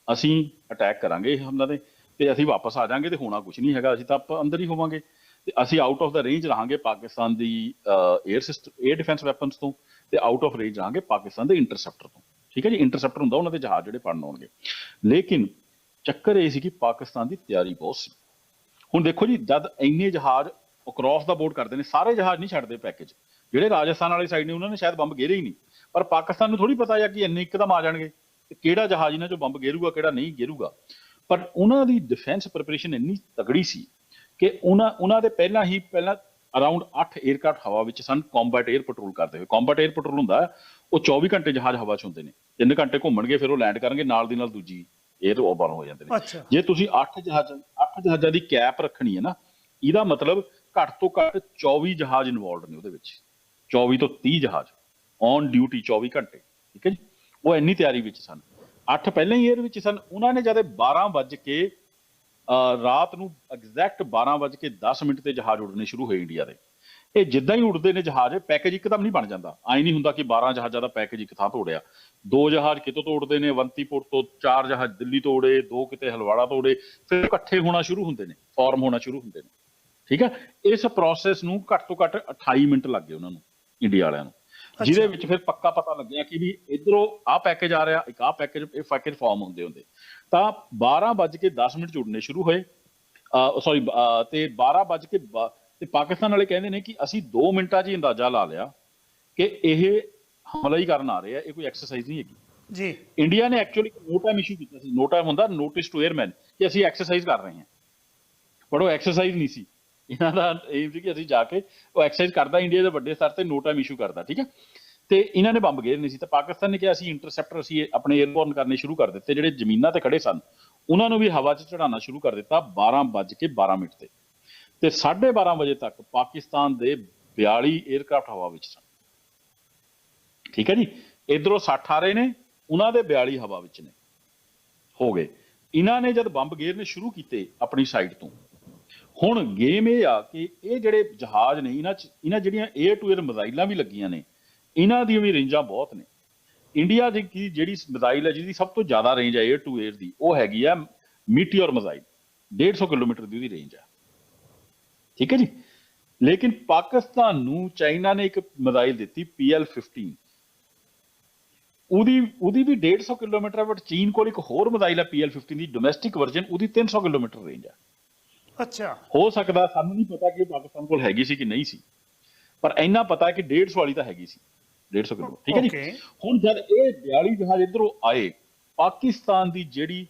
ਅਸੀਂ ਅਟੈਕ ਕਰਾਂਗੇ ਉਹਨਾਂ ਦੇ ਤੇ ਅਸੀਂ ਵਾਪਸ ਆ ਜਾਾਂਗੇ ਤੇ ਹੋਣਾ ਕੁਝ ਨਹੀਂ ਹੈਗਾ, ਅਸੀਂ ਤਾਂ ਆਪਾਂ ਅੰਦਰ ਹੀ ਹੋਵਾਂਗੇ। ਤੇ ਅਸੀਂ ਆਊਟ ਆਫ ਦਾ ਰੇਂਜ ਰਹਾਂਗੇ ਪਾਕਿਸਤਾਨ ਦੀ air system air defence weapons ਤੋਂ, ਤੇ ਆਊਟ ਆਫ ਰੇਂਜ ਰਹਾਂਗੇ ਪਾਕਿਸਤਾਨ ਦੇ ਇੰਟਰਸੈਪਟਰ ਤੋਂ। ਠੀਕ ਹੈ ਜੀ ਇੰਟਰਸੈਪਟਰ ਹੁੰਦਾ, ਉਹਨਾਂ ਦੇ ਜਹਾਜ਼ ਜਿਹੜੇ ਫੜਨ ਆਉਣਗੇ। ਲੇਕਿਨ ਚੱਕਰ ਇਹ ਸੀ ਕਿ ਪਾਕਿਸਤਾਨ ਦੀ ਤਿਆਰੀ ਬਹੁਤ ਸੀ। ਹੁਣ ਦੇਖੋ ਜੀ, ਜਦ ਇੰਨੇ ਜਹਾਜ਼ ਅਕਰੋਸ ਦਾ ਬੋਰਡ ਕਰਦੇ ਨੇ, ਸਾਰੇ ਜਹਾਜ਼ ਨਹੀਂ ਛੱਡਦੇ ਪੈਕੇਜ ਜਿਹੜੇ ਰਾਜਸਥਾਨ ਵਾਲੀ ਸਾਈਡ ਨੇ, ਉਹਨਾਂ ਨੇ ਸ਼ਾਇਦ ਬੰਬ ਗੇਰੇ ਹੀ ਨਹੀਂ। ਪਰ ਪਾਕਿਸਤਾਨ ਨੂੰ ਥੋੜੀ ਪਤਾ ਹੈ ਕਿ ਇੰਨੇ ਇੱਕਦਮ ਆ ਜਾਣਗੇ ਤੇ ਕਿਹੜਾ ਜਹਾਜ਼ ਇਹਨਾਂ ਚੋਂ ਬੰਬ ਗੇਰੂਗਾ, ਕਿਹੜਾ ਨਹੀਂ ਗੇਰੂਗਾ। ਪਰ ਉਹਨਾਂ ਦੀ ਡਿਫੈਂਸ ਪ੍ਰੈਪਰੇਸ਼ਨ ਇੰਨੀ ਤਗੜੀ ਸੀ ਕਿ ਉਹਨਾਂ ਉਹਨਾਂ ਦੇ ਪਹਿਲਾਂ ਹੀ, ਪਹਿਲਾਂ ਅਰਾਊਂਡ 8 에ਅਰਕ੍ਰਾਫਟ ਹਵਾ ਵਿੱਚ ਸਨ ਕੰਬੈਟ 에ਅਰ ਪੈਟਰੋਲ ਕਰਦੇ ਹੋਏ। ਕੰਬੈਟ 에ਅਰ ਪੈਟਰੋਲ ਹੁੰਦਾ ਉਹ 24 ਘੰਟੇ ਜਹਾਜ਼ ਹਵਾ 'ਚ ਹੁੰਦੇ ਨੇ। 3 ਘੰਟੇ ਘੁੰਮਣਗੇ, ਫਿਰ ਉਹ ਲੈਂਡ ਕਰਨਗੇ, ਨਾਲ ਦੀ ਨਾਲ ਦੂਜੀ 에ਅਰ ਓਵਰ ਹੋ ਜਾਂਦੇ ਨੇ। ਜੇ ਤੁਸੀਂ 8 ਜਹਾਜ਼ 8 ਜਹਾਜ਼ਾਂ ਦੀ ਕੈਪ ਰੱਖਣੀ ਹੈ ਨਾ ਇਹਦਾ ਮਤਲਬ ਘੱਟ ਤੋਂ ਘੱਟ 24 ਜਹਾਜ਼ ਇਨਵੋਲਡ ਨੇ ਉਹਦੇ ਵਿੱਚ। 24 ਤੋਂ 30 ਜਹਾਜ਼ ਔਨ ਡਿਊਟੀ 24 ਘੰਟੇ ਠੀਕ ਹੈ ਜੀ? ਉਹ ਇੰਨੀ ਤਿਆਰੀ ਵਿੱਚ ਸਨ। 8 ਪਹਿਲਾਂ ਹੀ 에ਅਰ ਵਿੱਚ ਸਨ। ਉਹਨਾਂ ਨੇ ਜਦ 12 ਵੱਜ ਕੇ ਰਾਤ ਨੂੰ ਐਗਜ਼ੈਕਟ 12 ਵੱਜ ਕੇ 10 ਮਿੰਟ ਤੇ ਜਹਾਜ਼ ਉੱਡਣੇ ਸ਼ੁਰੂ ਹੋਏ ਇੰਡੀਆ ਦੇ। ਇਹ ਜਿੱਦਾਂ ਹੀ ਉੱਡਦੇ ਨੇ ਜਹਾਜ਼ ਪੈਕੇਜ ਇੱਕਦਮ ਨਹੀਂ ਬਣ ਜਾਂਦਾ। ਐ ਨਹੀਂ ਹੁੰਦਾ ਕਿ 12 ਜਹਾਜ਼ਾਂ ਦਾ ਪੈਕੇਜ ਇੱਕ ਥਾਂ ਤੋਂ ਉੜਿਆ ਦੋ ਜਹਾਜ਼ ਕਿਤੋਂ ਤੋਂ ਉੱਡਦੇ ਨੇ? ਅਵੰਤੀਪੁਰ ਤੋਂ ਚਾਰ ਜਹਾਜ਼ ਦਿੱਲੀ ਤੋਂ ਉੜੇ ਦੋ ਕਿਤੇ ਹਲਵਾੜਾ ਤੋਂ ਉੜੇ ਫਿਰ ਇਕੱਠੇ ਹੋਣਾ ਸ਼ੁਰੂ ਹੁੰਦੇ ਨੇ ਫਾਰਮ ਹੋਣਾ ਸ਼ੁਰੂ ਹੁੰਦੇ ਨੇ। ਠੀਕ ਹੈ? ਇਸ ਪ੍ਰੋਸੈਸ ਨੂੰ ਘੱਟ ਤੋਂ ਘੱਟ 28 ਮਿੰਟ ਲੱਗੇ ਉਹਨਾਂ ਨੂੰ ਇੰਡੀਆ ਵਾਲਿਆਂ ਨੂੰ। ਜਿਹਦੇ ਵਿੱਚ ਫਿਰ ਪੱਕਾ ਪਤਾ ਲੱਗਿਆ ਕਿ ਵੀ ਇਧਰੋਂ ਆਹ ਪੈਕੇਜ ਆ ਰਿਹਾ ਇੱਕ ਆਹ ਪੈਕੇਜ ਇਹ ਪੈਕੇਜ ਫਾਰਮ ਹੁੰਦੇ ਹੁੰਦੇ। ਤਾਂ 12 ਵੱਜ ਕੇ 10 ਮਿੰਟ 'ਚ ਉੱਡਣੇ ਸ਼ੁਰੂ ਹੋਏ। ਸੌਰੀ ਤੇ 12 ਵੱਜ ਕੇ ਬਾ- ਤੇ ਪਾਕਿਸਤਾਨ ਵਾਲੇ ਕਹਿੰਦੇ ਨੇ ਕਿ ਅਸੀਂ 2 ਮਿੰਟਾਂ 'ਚ ਹੀ ਅੰਦਾਜ਼ਾ ਲਾ ਲਿਆ ਕਿ ਇਹ ਹਮਲਾ ਹੀ ਕਰਨ ਆ ਰਹੇ ਆ ਇਹ ਕੋਈ ਐਕਸਰਸਾਈਜ਼ ਨਹੀਂ ਹੈਗੀ। ਜੀ। ਇੰਡੀਆ ਨੇ ਐਕਚੁਅਲੀ ਨੋ ਟਾਈਮ ਇਸ਼ੂ ਕੀਤਾ ਸੀ। ਨੋ ਟਾਈਮ ਹੁੰਦਾ ਨੋਟਿਸ ਟੂ 에ਅਰਮੈਨ ਕਿ ਅਸੀਂ ਐਕਸਰਸਾਈਜ਼ ਕਰ ਰਹੇ ਹਾਂ। ਪਰ ਉਹ ਐਕਸਰਸਾਈਜ਼ ਨਹੀਂ ਸੀ। ਇਹਨਾਂ ਦਾ ਏਮ ਸੀ ਕਿ ਅਸੀਂ ਜਾ ਕੇ ਉਹ ਐਕਸਰਸਾਈਜ਼ ਕਰਦਾ ਇੰਡੀਆ ਦੇ ਵੱਡੇ ਸਤਰ ਤੇ ਨੋ ਟਾਈਮ ਇਸ਼ੂ ਕਰਦਾ ਠੀਕ ਹੈ ਤੇ ਇਹਨਾਂ ਨੇ ਬੰਬ ਗੇਰ ਨਹੀਂ ਸੀ। ਤਾਂ ਪਾਕਿਸਤਾਨ ਨੇ ਕਿਹਾ ਅਸੀਂ ਇੰਟਰਸੈਪਟਰ ਅਸੀਂ ਇਹ ਆਪਣੇ 에ਅਰਬੋਰਨ ਕਰਨੇ ਸ਼ੁਰੂ ਕਰ ਦਿੱਤੇ। ਜਿਹੜੇ ਜ਼ਮੀਨਾਂ ਤੇ ਖੜੇ ਸਨ ਉਹਨਾਂ ਨੂੰ ਵੀ ਹਵਾ 'ਚ ਚੜਾਉਣਾ ਸ਼ੁਰੂ ਕਰ ਦਿੱਤਾ 12 ਵੱਜ ਕੇ 12 ਮਿੰਟ ਤੇ। ਤੇ 12:30 ਵਜੇ ਤੱਕ ਪਾਕਿਸਤਾਨ ਦੇ 42 ਏਅਰਕ੍ਰਾਫਟ ਹਵਾ ਵਿੱਚ ਸਨ। ਠੀਕ ਹੈ ਜੀ? ਇਧਰੋਂ 60 ਆ ਰਹੇ ਨੇ, ਉਹਨਾਂ ਦੇ 42 ਹਵਾ ਵਿੱਚ ਨੇ। ਹੋ ਗਏ। ਇਹਨਾਂ ਨੇ ਜਦ ਬੰਬ ਗੇਰਨੇ ਸ਼ੁਰੂ ਕੀਤੇ ਆਪਣੀ ਸਾਈਡ ਤੋਂ, ਹੁਣ ਗੇਮ ਇਹ ਆ ਕਿ ਇਹ ਜਿਹੜੇ ਜਹਾਜ਼ ਨੇ, ਇਹਨਾਂ ਚ, ਇਹਨਾਂ ਜਿਹੜੀਆਂ ਏਅਰ ਟੂ ਏਅਰ ਮਿਜ਼ਾਈਲਾਂ ਵੀ ਲੱਗੀਆਂ ਨੇ, ਇਹਨਾਂ ਦੀਆਂ ਵੀ ਰੇਂਜਾਂ ਬਹੁਤ ਨੇ। ਇੰਡੀਆ ਦੀ ਕੀ, ਜਿਹੜੀ ਮਿਜ਼ਾਈਲ ਹੈ, ਜਿਹਦੀ ਸਭ ਤੋਂ ਜ਼ਿਆਦਾ ਰੇਂਜ ਹੈ ਏਅਰ ਟੂ ਏਅਰ ਦੀ, ਉਹ ਹੈਗੀ ਆ ਮੀਟੀਓਰ ਮਿਜ਼ਾਈਲ। 150 ਕਿਲੋਮੀਟਰ ਦੀ ਉਹਦੀ ਰੇਂਜ ਆ। ਠੀਕ ਹੈ ਜੀ? ਲੇਕਿਨ ਪਾਕਿਸਤਾਨ ਨੂੰ ਚਾਈਨਾ ਨੇ ਇੱਕ ਮਿਜ਼ਾਈਲ ਦਿੱਤੀ PL15 ਉਹਦੀ ਉਹਦੀ ਵੀ 150 ਕਿਲੋਮੀਟਰ ਹੈ ਬਟ ਚੀਨ ਕੋਲ ਇੱਕ ਹੋਰ ਮਿਜ਼ਾਈਲ ਹੈ PL15 ਦੀ ਡੋਮੈਸਟਿਕ ਵਰਜ਼ਨ ਉਹਦੀ 300 ਕਿਲੋਮੀਟਰ ਰੇਂਜ ਹੈ। ਅੱਛਾ। ਹੋ ਸਕਦਾ ਸਾਨੂੰ ਨਹੀਂ ਪਤਾ ਕਿ ਪਾਕਿਸਤਾਨ ਕੋਲ ਹੈਗੀ ਸੀ ਕਿ ਨਹੀਂ ਸੀ। ਪਰ ਇੰਨਾ ਪਤਾ ਕਿ 150 ਵਾਲੀ ਤਾਂ ਹੈਗੀ ਸੀ। 150 ਕਿਲੋਮੀਟਰ ਠੀਕ ਹੈ. ਜੀ? ਹੁਣ ਜਦ ਇਹ 42 ਜਹਾਜ਼ ਇਧਰੋਂ ਆਏ ਪਾਕਿਸਤਾਨ ਦੀ ਜਿਹੜੀ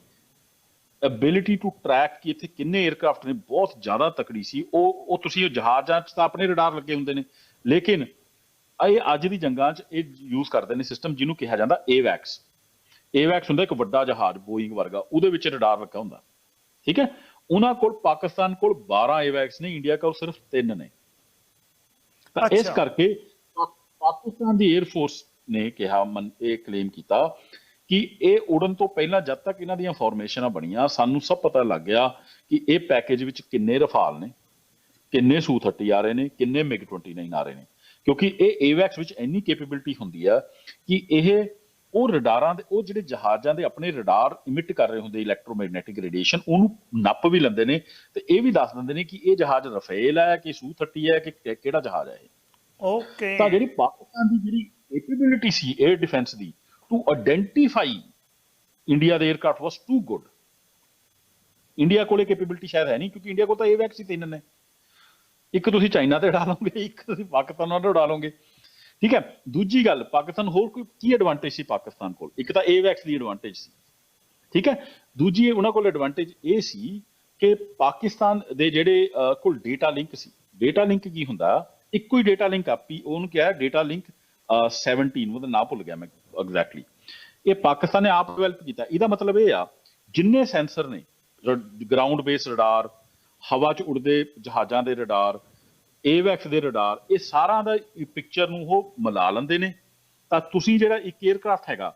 ਐਬਿਲਿਟੀ ਟੂ ਟਰੈਕ ਕਿ ਇੱਥੇ ਕਿੰਨੇ 에ਅਰਕ੍ਰਾਫਟ ਨੇ ਬਹੁਤ ਜ਼ਿਆਦਾ ਤਕੜੀ ਸੀ। ਉਹ ਉਹ ਤੁਸੀਂ ਉਹ ਜਹਾਜ਼ਾਂ 'ਚ ਤਾਂ ਆਪਣੇ ਰਡਾਰ ਲੱਗੇ ਹੁੰਦੇ ਨੇ। ਲੇਕਿਨ ਇਹ ਅੱਜ ਦੀ ਜੰਗਾਂ 'ਚ ਇਹ ਯੂਜ਼ ਕਰਦੇ ਨੇ ਸਿਸਟਮ ਜਿਹਨੂੰ ਕਿਹਾ ਜਾਂਦਾ AWACS AWACS ਹੁੰਦਾ ਇੱਕ ਵੱਡਾ ਜਹਾਜ਼ ਬੋਇੰਗ ਵਰਗਾ। ਉਹਦੇ ਵਿੱਚ ਰਡਾਰ ਲੱਗਾ ਹੁੰਦਾ। ਠੀਕ ਹੈ? ਉਹਨਾਂ ਕੋਲ ਪਾਕਿਸਤਾਨ ਕੋਲ 12 AWACS ਨੇ ਇੰਡੀਆ ਕੋਲ ਸਿਰਫ 3 ਨੇ। ਤਾਂ ਇਸ। ਕਰਕੇ ਪਾਕਿਸਤਾਨ ਦੀ 에ਅਰ ਫੋਰਸ ਨੇ ਕਿਹਾ ਮਨ- ਇਹ ਕਲੇਮ ਕੀਤਾ ਕਿ ਇਹ ਉਡਣ ਤੋਂ ਪਹਿਲਾਂ ਜਦ ਤੱਕ ਇਹਨਾਂ ਦੀਆਂ ਫਾਰਮੇਸ਼ਨਾਂ ਬਣੀਆਂ ਸਾਨੂੰ ਸਭ ਪਤਾ ਲੱਗ ਗਿਆ ਕਿ ਇਹ ਪੈਕੇਜ ਵਿੱਚ ਕਿੰਨੇ ਰਫਾਲ ਨੇ ਕਿੰਨੇ ਸੂ 30 ਆ ਰਹੇ ਨੇ ਕਿੰਨੇ ਮਿਗ 29 ਆ ਰਹੇ ਨੇ। ਕਿਉਂਕਿ ਇਹ AWACS ਵਿੱਚ ਇੰਨੀ ਕੈਪੇਬਿਲਿਟੀ ਹੁੰਦੀ ਆ ਕਿ ਇਹ ਉਹ ਰਡਾਰਾਂ ਦੇ ਉਹ ਜਿਹੜੇ ਜਹਾਜ਼ਾਂ ਦੇ ਆਪਣੇ ਰਡਾਰ ਇਮਿਟ ਕਰ ਰਹੇ ਹੁੰਦੇ ਇਲੈਕਟ੍ਰੋਮੈਗਨੈਟਿਕ ਰੇਡੀਏਸ਼ਨ ਉਹਨੂੰ ਨੱਪ ਵੀ ਲੈਂਦੇ ਨੇ ਤੇ ਇਹ ਵੀ ਦੱਸ ਦਿੰਦੇ ਨੇ ਕਿ ਇਹ ਜਹਾਜ਼ ਰਫੇਲ ਹੈ ਕਿ ਸੂ 30 ਹੈ ਕਿ ਕਿ- ਕਿਹੜਾ ਜਹਾਜ਼ ਹੈ ਇਹ। ਓਕੇ ਤਾਂ ਜਿਹੜੀ ਪਾਕਿਸਤਾਨ ਦੀ ਜਿਹੜੀ ਕੈਪੇਬਿਲਿਟੀ ਸੀ 에ਅਰ ਡਿਫੈਂਸ ਦੀ ਟੂ ਆਇਡੈਂਟੀਫਾਈ ਇੰਡੀਆ ਦੇ aircraft was too good India ਕੋਲੇ ਕੈਪੇਬਿਲਿਟੀ ਸ਼ਾਇਦ ਹੈ ਨਹੀਂ, ਕਿਉਂਕਿ ਇੰਡੀਆ ਕੋਲ ਤਾਂ AWACS ਹੀ ਤਿੰਨ ਨੇ। ਇੱਕ ਤੁਸੀਂ ਚਾਈਨਾ ਤੇ ਉਡਾ ਲਓਗੇ ਇੱਕ ਤੁਸੀਂ ਪਾਕਿਸਤਾਨ ਨਾਲ ਉਡਾ ਲਓਗੇ ਠੀਕ ਹੈ, ਦੂਜੀ ਗੱਲ, ਪਾਕਿਸਤਾਨ ਹੋਰ ਕੋਈ ਕੀ ਐਡਵਾਂਟੇਜ ਸੀ ਪਾਕਿਸਤਾਨ ਕੋਲ? ਇੱਕ ਤਾਂ AWACS ਦੀ ਐਡਵਾਂਟੇਜ ਸੀ। ਠੀਕ ਹੈ, ਦੂਜੀ ਉਹਨਾਂ ਕੋਲ ਐਡਵਾਂਟੇਜ ਇਹ ਸੀ ਕਿ ਪਾਕਿਸਤਾਨ ਦੇ ਜਿਹੜੇ ਕੋਲ ਡੇਟਾ ਲਿੰਕ ਸੀ। ਡੇਟਾ ਲਿੰਕ ਕੀ ਹੁੰਦਾ? ਇੱਕੋ ਹੀ ਡੇਟਾ ਲਿੰਕ ਆਪੀ, ਉਹਨੂੰ ਕਿਹਾ ਡੇਟਾ ਲਿੰਕ 17 ਉਹਦਾ ਨਾਮ ਭੁੱਲ ਗਿਆ ਮੈਂ। ਐਗਜ਼ੈਕਟਲੀ ਇਹ ਪਾਕਿਸਤਾਨ ਨੇ ਆਪ ਡਿਵੈਲਪ ਕੀਤਾ। ਇਹਦਾ ਮਤਲਬ ਇਹ ਆ, ਜਿੰਨੇ ਸੈਂਸਰ ਨੇ ਗਰਾਊਂਡ ਬੇਸ ਰਡਾਰ ਹਵਾ 'ਚ ਉੱਡਦੇ ਜਹਾਜ਼ਾਂ ਦੇ ਰਡਾਰ ਏਵੈਕਸ ਦੇ ਰਡਾਰ ਇਹ ਸਾਰਾ ਦਾ ਪਿਕਚਰ ਨੂੰ ਉਹ ਮਿਲਾ ਲੈਂਦੇ ਨੇ। ਤਾਂ ਤੁਸੀਂ ਜਿਹੜਾ ਇੱਕ 에ਅਰਕ੍ਰਾਫਟ ਹੈਗਾ,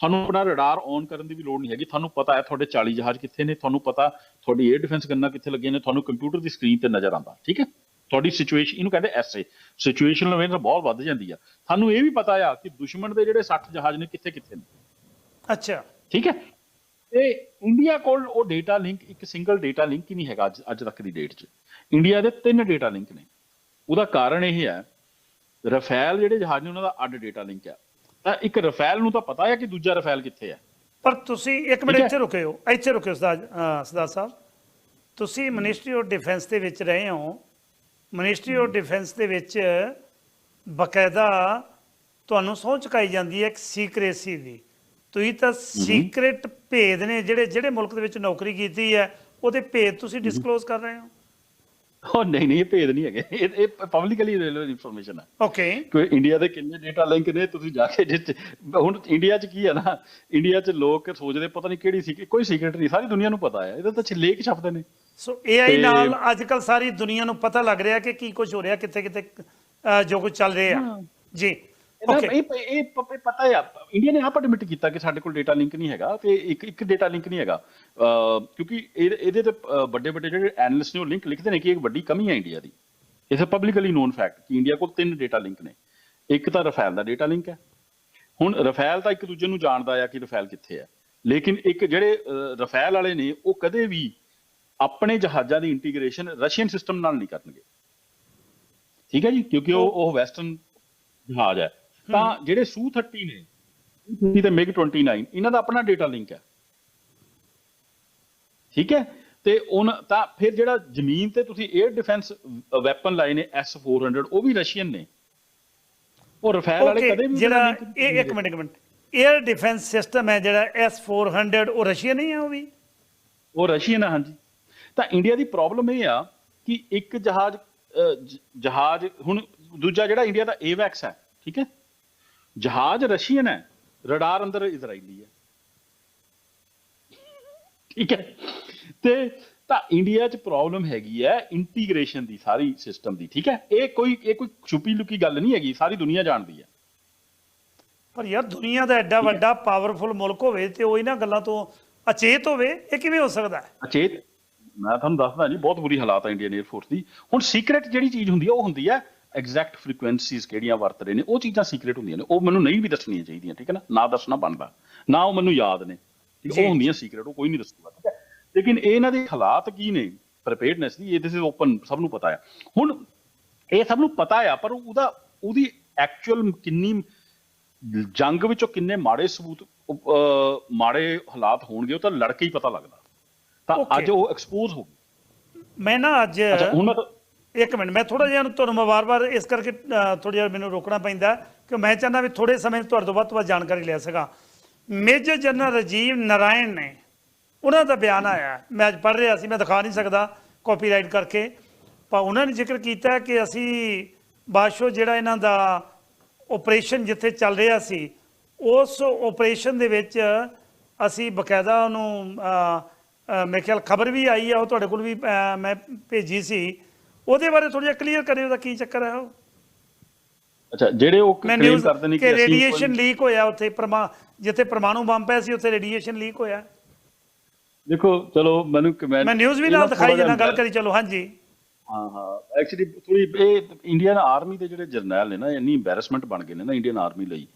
ਤੁਹਾਨੂੰ ਆਪਣਾ ਰਡਾਰ ਔਨ ਕਰਨ ਦੀ ਵੀ ਲੋੜ ਨਹੀਂ ਹੈਗੀ। ਤੁਹਾਨੂੰ ਪਤਾ ਹੈ ਤੁਹਾਡੇ 40 ਜਹਾਜ਼ ਕਿੱਥੇ ਨੇ, ਤੁਹਾਨੂੰ ਪਤਾ ਤੁਹਾਡੀ 에ਅਰ ਡਿਫੈਂਸ ਗੰਨਾ ਕਿੱਥੇ ਲੱਗੀਆਂ ਨੇ, ਤੁਹਾਨੂੰ ਕੰਪਿਊਟਰ ਦੀ ਸਕਰੀਨ ਤੇ ਨਜ਼ਰ ਆਉਂਦਾ। ਠੀਕ ਹੈ? ਤੁਹਾਡੀ ਸਿਚੁਏਸ਼ਨ ਇਹਨੂੰ ਕਹਿੰਦੇ ਐਸਏ ਸਿਚੁਏਸ਼ਨਲ ਅਵੇਅਰਨੈਸ ਬਹੁਤ ਵੱਧ ਜਾਂਦੀ ਆ। ਤੁਹਾਨੂੰ ਇਹ ਵੀ ਪਤਾ ਆ ਕਿ ਦੁਸ਼ਮਣ ਦੇ ਜਿਹੜੇ 60 ਜਹਾਜ਼ ਨੇ ਕਿੱਥੇ ਕਿੱਥੇ ਨੇ। ਅੱਛਾ। ਠੀਕ ਹੈ? ਤੇ ਇੰਡੀਆ ਕੋਲ ਉਹ ਡੇਟਾ ਲਿੰਕ ਇੱਕ ਸਿੰਗਲ ਡੇਟਾ ਲਿੰਕ ਹੀ ਨਹੀਂ ਹੈਗਾ ਅੱਜ ਅੱਜ ਤੱਕ ਦੀ ਡੇਟ 'ਚ। ਇੰਡੀਆ ਦੇ ਤਿੰਨ ਡੇਟਾ ਲਿੰਕ ਨੇ। ਉਹਦਾ ਕਾਰਨ ਇਹ ਹੈ ਰਫੇਲ ਜਿਹੜੇ ਜਹਾਜ਼ ਨੇ ਉਹਨਾਂ ਦਾ ਅੱਡ ਡੇਟਾ ਲਿੰਕ ਹੈ ਤਾਂ ਇੱਕ ਰਫੇਲ ਨੂੰ ਤਾਂ ਪਤਾ ਹੈ ਕਿ ਦੂਜਾ ਰਫੇਲ ਕਿੱਥੇ ਹੈ ਪਰ ਤੁਸੀਂ ਇੱਕ ਮਿੰਟ ਠੀਕ ਹੈ। ਇੱਥੇ ਰੁਕਿਓ। ਇੱਥੇ ਅਹ ਸਰਦਾਰ ਸਾਹਿਬ। ਤੁਸੀਂ ਮਿਨਿਸਟਰੀ ਆਫ ਡਿਫੈਂਸ ਦੇ ਵਿੱਚ ਰਹੇ ਹੋ। ਮਿਨਿਸਟਰੀ ਆਫ ਡਿਫੈਂਸ ਦੇ ਵਿੱਚ ਬਕਾਇਦਾ ਤੁਹਾਨੂੰ ਸਹੁੰ ਚੁਕਾਈ ਜਾਂਦੀ ਹੈ ਇੱਕ ਸੀਕ੍ਰੇਸੀ ਦੀ। ਤੁਸੀਂ ਤਾਂ ਸੀਕ੍ਰੇਟ ਭੇਦ ਨੇ ਜਿਹੜੇ ਜਿਹੜੇ ਮੁਲਕ ਦੇ ਵਿੱਚ ਨੌਕਰੀ ਕੀਤੀ ਹੈ ਉਹਦੇ ਭੇਦ ਤੁਸੀਂ ਡਿਸਕਲੋਜ਼ ਕਰ ਰਹੇ ਹੋ। ਉਹ ਨਹੀਂ ਨਹੀਂ ਇਹ ਭੇਦ ਨਹੀਂ ਹੈਗੇ। ਇਹ ਇਹ ਪਬਲਿਕਲੀ ਅਵੇਲੇਬਲ ਇਨਫੋਰਮੇਸ਼ਨ ਹੈ ਓਕੇ ਕਿ ਇੰਡੀਆ ਦੇ ਕਿੰਨੇ ਡੇਟਾ ਲਿੰਕ ਨੇ ਤੁਸੀਂ ਜਾ ਕੇ ਹੁਣ ਇੰਡੀਆ 'ਚ ਕੀ ਹੈ ਨਾ ਇੰਡੀਆ 'ਚ ਲੋਕ ਸੋਚਦੇ ਪਤਾ ਨਹੀਂ ਕਿਹੜੀ ਸੀ ਕੋਈ ਸੀਕ੍ਰੇਟ ਨਹੀਂ ਸਾਰੀ ਦੁਨੀਆ ਨੂੰ ਪਤਾ ਹੈ ਇਹਦਾ ਤਾਂ ਲੇਖ ਛਪਦੇ ਨੇ। ਸੋ AI ਨਾਲ ਅੱਜ ਕੱਲ ਸਾਰੀ ਦੁਨੀਆ ਨੂੰ ਪਤਾ ਲੱਗ ਰਿਹਾ ਕਿ ਕੀ ਕੁਝ ਹੋ ਰਿਹਾ ਕਿੱਥੇ ਕਿੱਥੇ ਜੋ ਕੁਝ ਚੱਲ ਰਿਹਾ। ਹਾਂ। ਜੀ। ਇਹ ਇਹ ਪਤਾ ਹੈ ਇੰਡੀਆ ਨੇ ਆਪ ਐਡਮਿਟ ਕੀਤਾ ਕਿ ਸਾਡੇ ਕੋਲ ਡੇਟਾ ਲਿੰਕ ਨਹੀਂ ਹੈਗਾ ਤੇ ਇੱਕ ਇੱਕ ਡੇਟਾ ਲਿੰਕ ਨਹੀਂ ਹੈਗਾ। ਕਿਉਂਕਿ ਇਹ- ਇਹਦੇ ਤੇ ਵੱਡੇ ਵੱਡੇ ਜਿਹੜੇ ਐਨਾਲਿਸਟ ਨੇ ਉਹ ਲਿੰਕ ਲਿਖਦੇ ਨੇ ਕਿ ਇੱਕ ਵੱਡੀ ਕਮੀ ਹੈ ਇੰਡੀਆ ਦੀ। ਇਸ ਪਬਲਿਕਲੀ ਨੋਨ ਫੈਕਟ ਕਿ ਇੰਡੀਆ ਕੋਲ ਤਿੰਨ ਡੇਟਾ ਲਿੰਕ ਨੇ। ਇੱਕ ਤਾਂ ਰਫੇਲ ਦਾ ਡੇਟਾ ਲਿੰਕ ਹੈ। ਹੁਣ ਰਫੇਲ ਤਾਂ ਇੱਕ ਦੂਜੇ ਨੂੰ ਜਾਣਦਾ ਆ ਕਿ ਰਫੇਲ ਕਿੱਥੇ ਹੈ। ਲੇਕਿਨ ਇੱਕ ਜਿਹੜੇ ਰਫੇਲ ਵਾਲੇ ਨੇ ਉਹ ਕਦੇ ਵੀ ਆਪਣੇ ਜਹਾਜ਼ਾਂ ਦੀ ਇੰਟੀਗ੍ਰੇਸ਼ਨ ਰਸ਼ੀਅਨ ਸਿਸਟਮ ਨਾਲ ਨਹੀਂ ਕਰਨਗੇ। ਠੀਕ ਹੈ ਜੀ? ਕਿਉਂਕਿ ਉਹ ਉਹ ਵੈਸਟਰਨ ਜਹਾਜ਼ ਹੈ। ਤਾਂ ਜਿਹੜੇ ਸੂ 30 ਨੇ Su-30 ਤੇ ਮਿਗ 29 ਇਹਨਾਂ ਦਾ ਆਪਣਾ ਡੇਟਾ ਲਿੰਕ ਹੈ। ਠੀਕ ਹੈ? ਤੇ ਉਹ ਤਾਂ ਫਿਰ ਜਿਹੜਾ ਜ਼ਮੀਨ ਤੇ ਤੁਸੀਂ 에ਅਰ ਡਿਫੈਂਸ ਵੈਪਨ ਲਾਏ ਨੇ S400 ਉਹ ਵੀ ਰਸ਼ੀਅਨ ਨੇ। ਉਹ ਰਫੇਲ ਵਾਲੇ ਕਦੇ ਵੀ ਜਿਹੜਾ ਇਹ ਇੱਕ। ਮਿੰਟ ਇੱਕ ਮਿੰਟ। 에ਅਰ ਡਿਫੈਂਸ ਸਿਸਟਮ ਹੈ ਜਿਹੜਾ S400 ਉਹ ਰਸ਼ੀਆ ਨਹੀਂ ਹੈ ਉਹ ਵੀ? ਉਹ ਰਸ਼ੀਅਨ ਹਾਂਜੀ। ਤਾਂ ਇੰਡੀਆ ਦੀ ਪ੍ਰੋਬਲਮ ਇਹ ਆ ਕਿ ਇੱਕ ਜਹਾਜ਼ ਜਹਾਜ਼ ਹੁਣ ਦੂਜਾ ਜਿਹੜਾ ਇੰਡੀਆ ਦਾ ਏਵੈਕਸ ਹੈ ਠੀਕ ਹੈ? ਜਹਾਜ਼ ਰਸ਼ੀਅਨ ਹੈ ਰਡਾਰ ਅੰਦਰ ਇਜ਼ਰਾਈਲੀ ਹੈ। ਠੀਕ ਹੈ? ਤੇ ਤਾਂ ਇੰਡੀਆ 'ਚ ਪ੍ਰੋਬਲਮ ਹੈਗੀ ਹੈ ਇੰਟੀਗ੍ਰੇਸ਼ਨ ਦੀ ਸਾਰੀ ਸਿਸਟਮ ਦੀ ਠੀਕ ਹੈ? ਇਹ ਕੋਈ ਇਹ ਕੋਈ ਛੁਪੀ ਲੁਕੀ ਗੱਲ ਨਹੀਂ ਹੈਗੀ ਸਾਰੀ ਦੁਨੀਆ ਜਾਣਦੀ ਹੈ। ਪਰ ਯਾਰ ਦੁਨੀਆ ਦਾ ਐਡਾ ਵੱਡਾ ਪਾਵਰਫੁਲ ਮੁਲਕ ਹੋਵੇ ਤੇ ਉਹ ਇਹਨਾਂ ਗੱਲਾਂ ਤੋਂ ਅਚੇਤ ਹੋਵੇ ਇਹ ਕਿਵੇਂ ਹੋ ਸਕਦਾ ਹੈ? ਅਚੇਤ ਮੈਂ ਤੁਹਾਨੂੰ ਦੱਸਦਾ ਜੀ ਬਹੁਤ ਬੁਰੀ ਹਾਲਾਤ ਹੈ ਇੰਡੀਅਨ 에ਅਰ ਫੋਰਸ ਦੀ। ਹੁਣ ਸੀਕ੍ਰੇਟ ਜਿਹੜੀ ਚੀਜ਼ ਹੁੰਦੀ ਹੈ ਉਹ ਹੁੰਦੀ ਹੈ ਐਗਜ਼ੈਕਟ ਫ੍ਰੀਕੁਐਂਸੀਜ਼ ਕਿਹੜੀਆਂ ਵਰਤ ਰਹੇ ਨੇ ਉਹ ਚੀਜ਼ਾਂ ਸੀਕ੍ਰੇਟ ਹੁੰਦੀਆਂ ਨੇ। ਉਹ ਮੈਨੂੰ ਨਹੀਂ ਵੀ ਦੱਸਣੀਆਂ ਚਾਹੀਦੀਆਂ ਠੀਕ ਹੈ ਨਾ? ਨਾ ਦੱਸਣਾ ਬਣਦਾ ਨਾ ਉਹ ਮੈਨੂੰ ਯਾਦ ਨੇ। ਠੀਕ। ਉਹ ਹੁੰਦੀਆਂ ਸੀਕ੍ਰੇਟ ਉਹ ਕੋਈ ਨਹੀਂ ਦੱਸੂਗਾ ਠੀਕ ਹੈ? ਲੇਕਿਨ ਇਹ ਇਹਨਾਂ ਦੇ ਹਾਲਾਤ ਕੀ ਨੇ? ਪ੍ਰੀਪੇਅਰਡਨੈਸ ਦੀ ਇਹ ਦਿਸ ਇਜ਼ ਓਪਨ ਸਭ ਨੂੰ ਪਤਾ ਹੈ ਹੁਣ ਇਹ ਸਭ ਨੂੰ ਪਤਾ ਆ ਪਰ ਉਹਦਾ ਉਹਦੀ ਐਕਚੁਅਲ ਕਿੰਨੀ ਜੰਗ ਵਿੱਚੋਂ ਕਿੰਨੇ ਮਾੜੇ ਸਬੂਤ ਮਾੜੇ ਹਾਲਾਤ ਹੋਣਗੇ ਉਹ ਤਾਂ ਲੜ ਕੇ ਹੀ ਪਤਾ ਲੱਗਦਾ। ਤਾਂ. ਅੱਜ ਉਹ ਐਕਸਪੋਜ਼ ਹੋ ਗਈ। ਮੈਂ ਨਾ ਅੱਜ ਹੁਣ ਇੱਕ ਮਿੰਟ ਮੈਂ ਥੋੜਾ ਜਿਹਾ ਤੁਹਾਨੂੰ ਮੈਂ ਵਾਰ-ਵਾਰ ਇਸ ਕਰਕੇ ਥੋੜਾ ਜਿਹਾ ਮੈਨੂੰ ਰੋਕਣਾ ਪੈਂਦਾ ਕਿ ਮੈਂ ਚਾਹੁੰਦਾ ਵੀ ਥੋੜੇ ਸਮੇਂ ਤੁਹਾਡੇ ਤੋਂ ਵੱਧ ਤੋਂ ਵੱਧ ਜਾਣਕਾਰੀ ਲੈ ਸਕਾਂ। ਮੇਜਰ ਜਨਰਲ ਰਾਜੀਵ ਨਾਰਾਇਣ ਨੇ ਉਹਨਾਂ ਦਾ ਬਿਆਨ ਆਇਆ। ਮੈਂ ਅੱਜ ਪੜ੍ਹ ਰਿਹਾ ਸੀ ਮੈਂ ਦਿਖਾ ਨਹੀਂ ਸਕਦਾ ਕਾਪੀਰਾਈਟ ਕਰਕੇ। ਪਰ ਉਹਨਾਂ ਨੇ ਜ਼ਿਕਰ ਕੀਤਾ ਕਿ ਅਸੀਂ ਬਾਸ਼ੋ ਜਿਹੜਾ ਇਹਨਾਂ ਦਾ ਆਪਰੇਸ਼ਨ ਜਿੱਥੇ ਚੱਲ ਰਿਹਾ ਸੀ ਉਸ ਆਪਰੇਸ਼ਨ ਦੇ ਵਿੱਚ ਅਸੀਂ ਬਕਾਇਦਾ ਉਹਨੂੰ ਮੇਰੇ ਖਿਆਲ ਖਬਰ ਵੀ ਆਈ ਆ ਉਹ ਤੁਹਾਡੇ ਕੋਲ ਵੀ ਮੈਂ ਭੇਜੀ ਸੀ। ਉਹਦੇ ਬਾਰੇ ਥੋੜਾ ਜਿਹਾ ਕਲੀਅਰ ਕਰਿਓ ਉਹਦਾ ਕੀ ਚੱਕਰ ਹੈ ਉਹ। ਅੱਛਾ ਜਿਹੜੇ ਉਹ ਨਿਊਜ਼ ਕਰਦੇ ਨੇ ਕਿ ਰੇਡੀਏਸ਼ਨ ਲੀਕ ਹੋਇਆ ਉੱਥੇ ਪਰਮਾ ਜਿੱਥੇ ਪਰਮਾਣੂ ਬੰਬ ਪਿਆ ਸੀ ਉੱਥੇ ਰੇਡੀਏਸ਼ਨ ਲੀਕ ਹੋਇਆ। ਦੇਖੋ ਚਲੋ ਮੈਨੂੰ ਕਮੈਂਟ ਮੈਂ ਨਿਊਜ਼ ਵੀ ਨਾਲ ਦਿਖਾਈ ਜਨਾ ਗੱਲ ਕਰੀ ਚਲੋ ਹਾਂਜੀ। ਹਾਂ ਹਾਂ। ਐਕਚੁਅਲੀ ਥੋੜੀ ਇਹ ਇੰਡੀਅਨ ਆਰਮੀ ਦੇ ਜਿਹੜੇ ਜਰਨੈਲ ਨੇ ਨਾ ਇੰਨੀ ਐਮਬੈਰਸਮੈਂਟ ਬਣ ਗਏ ਨੇ ਨਾ ਇੰਡੀਅਨ ਆਰਮੀ ਲਈ।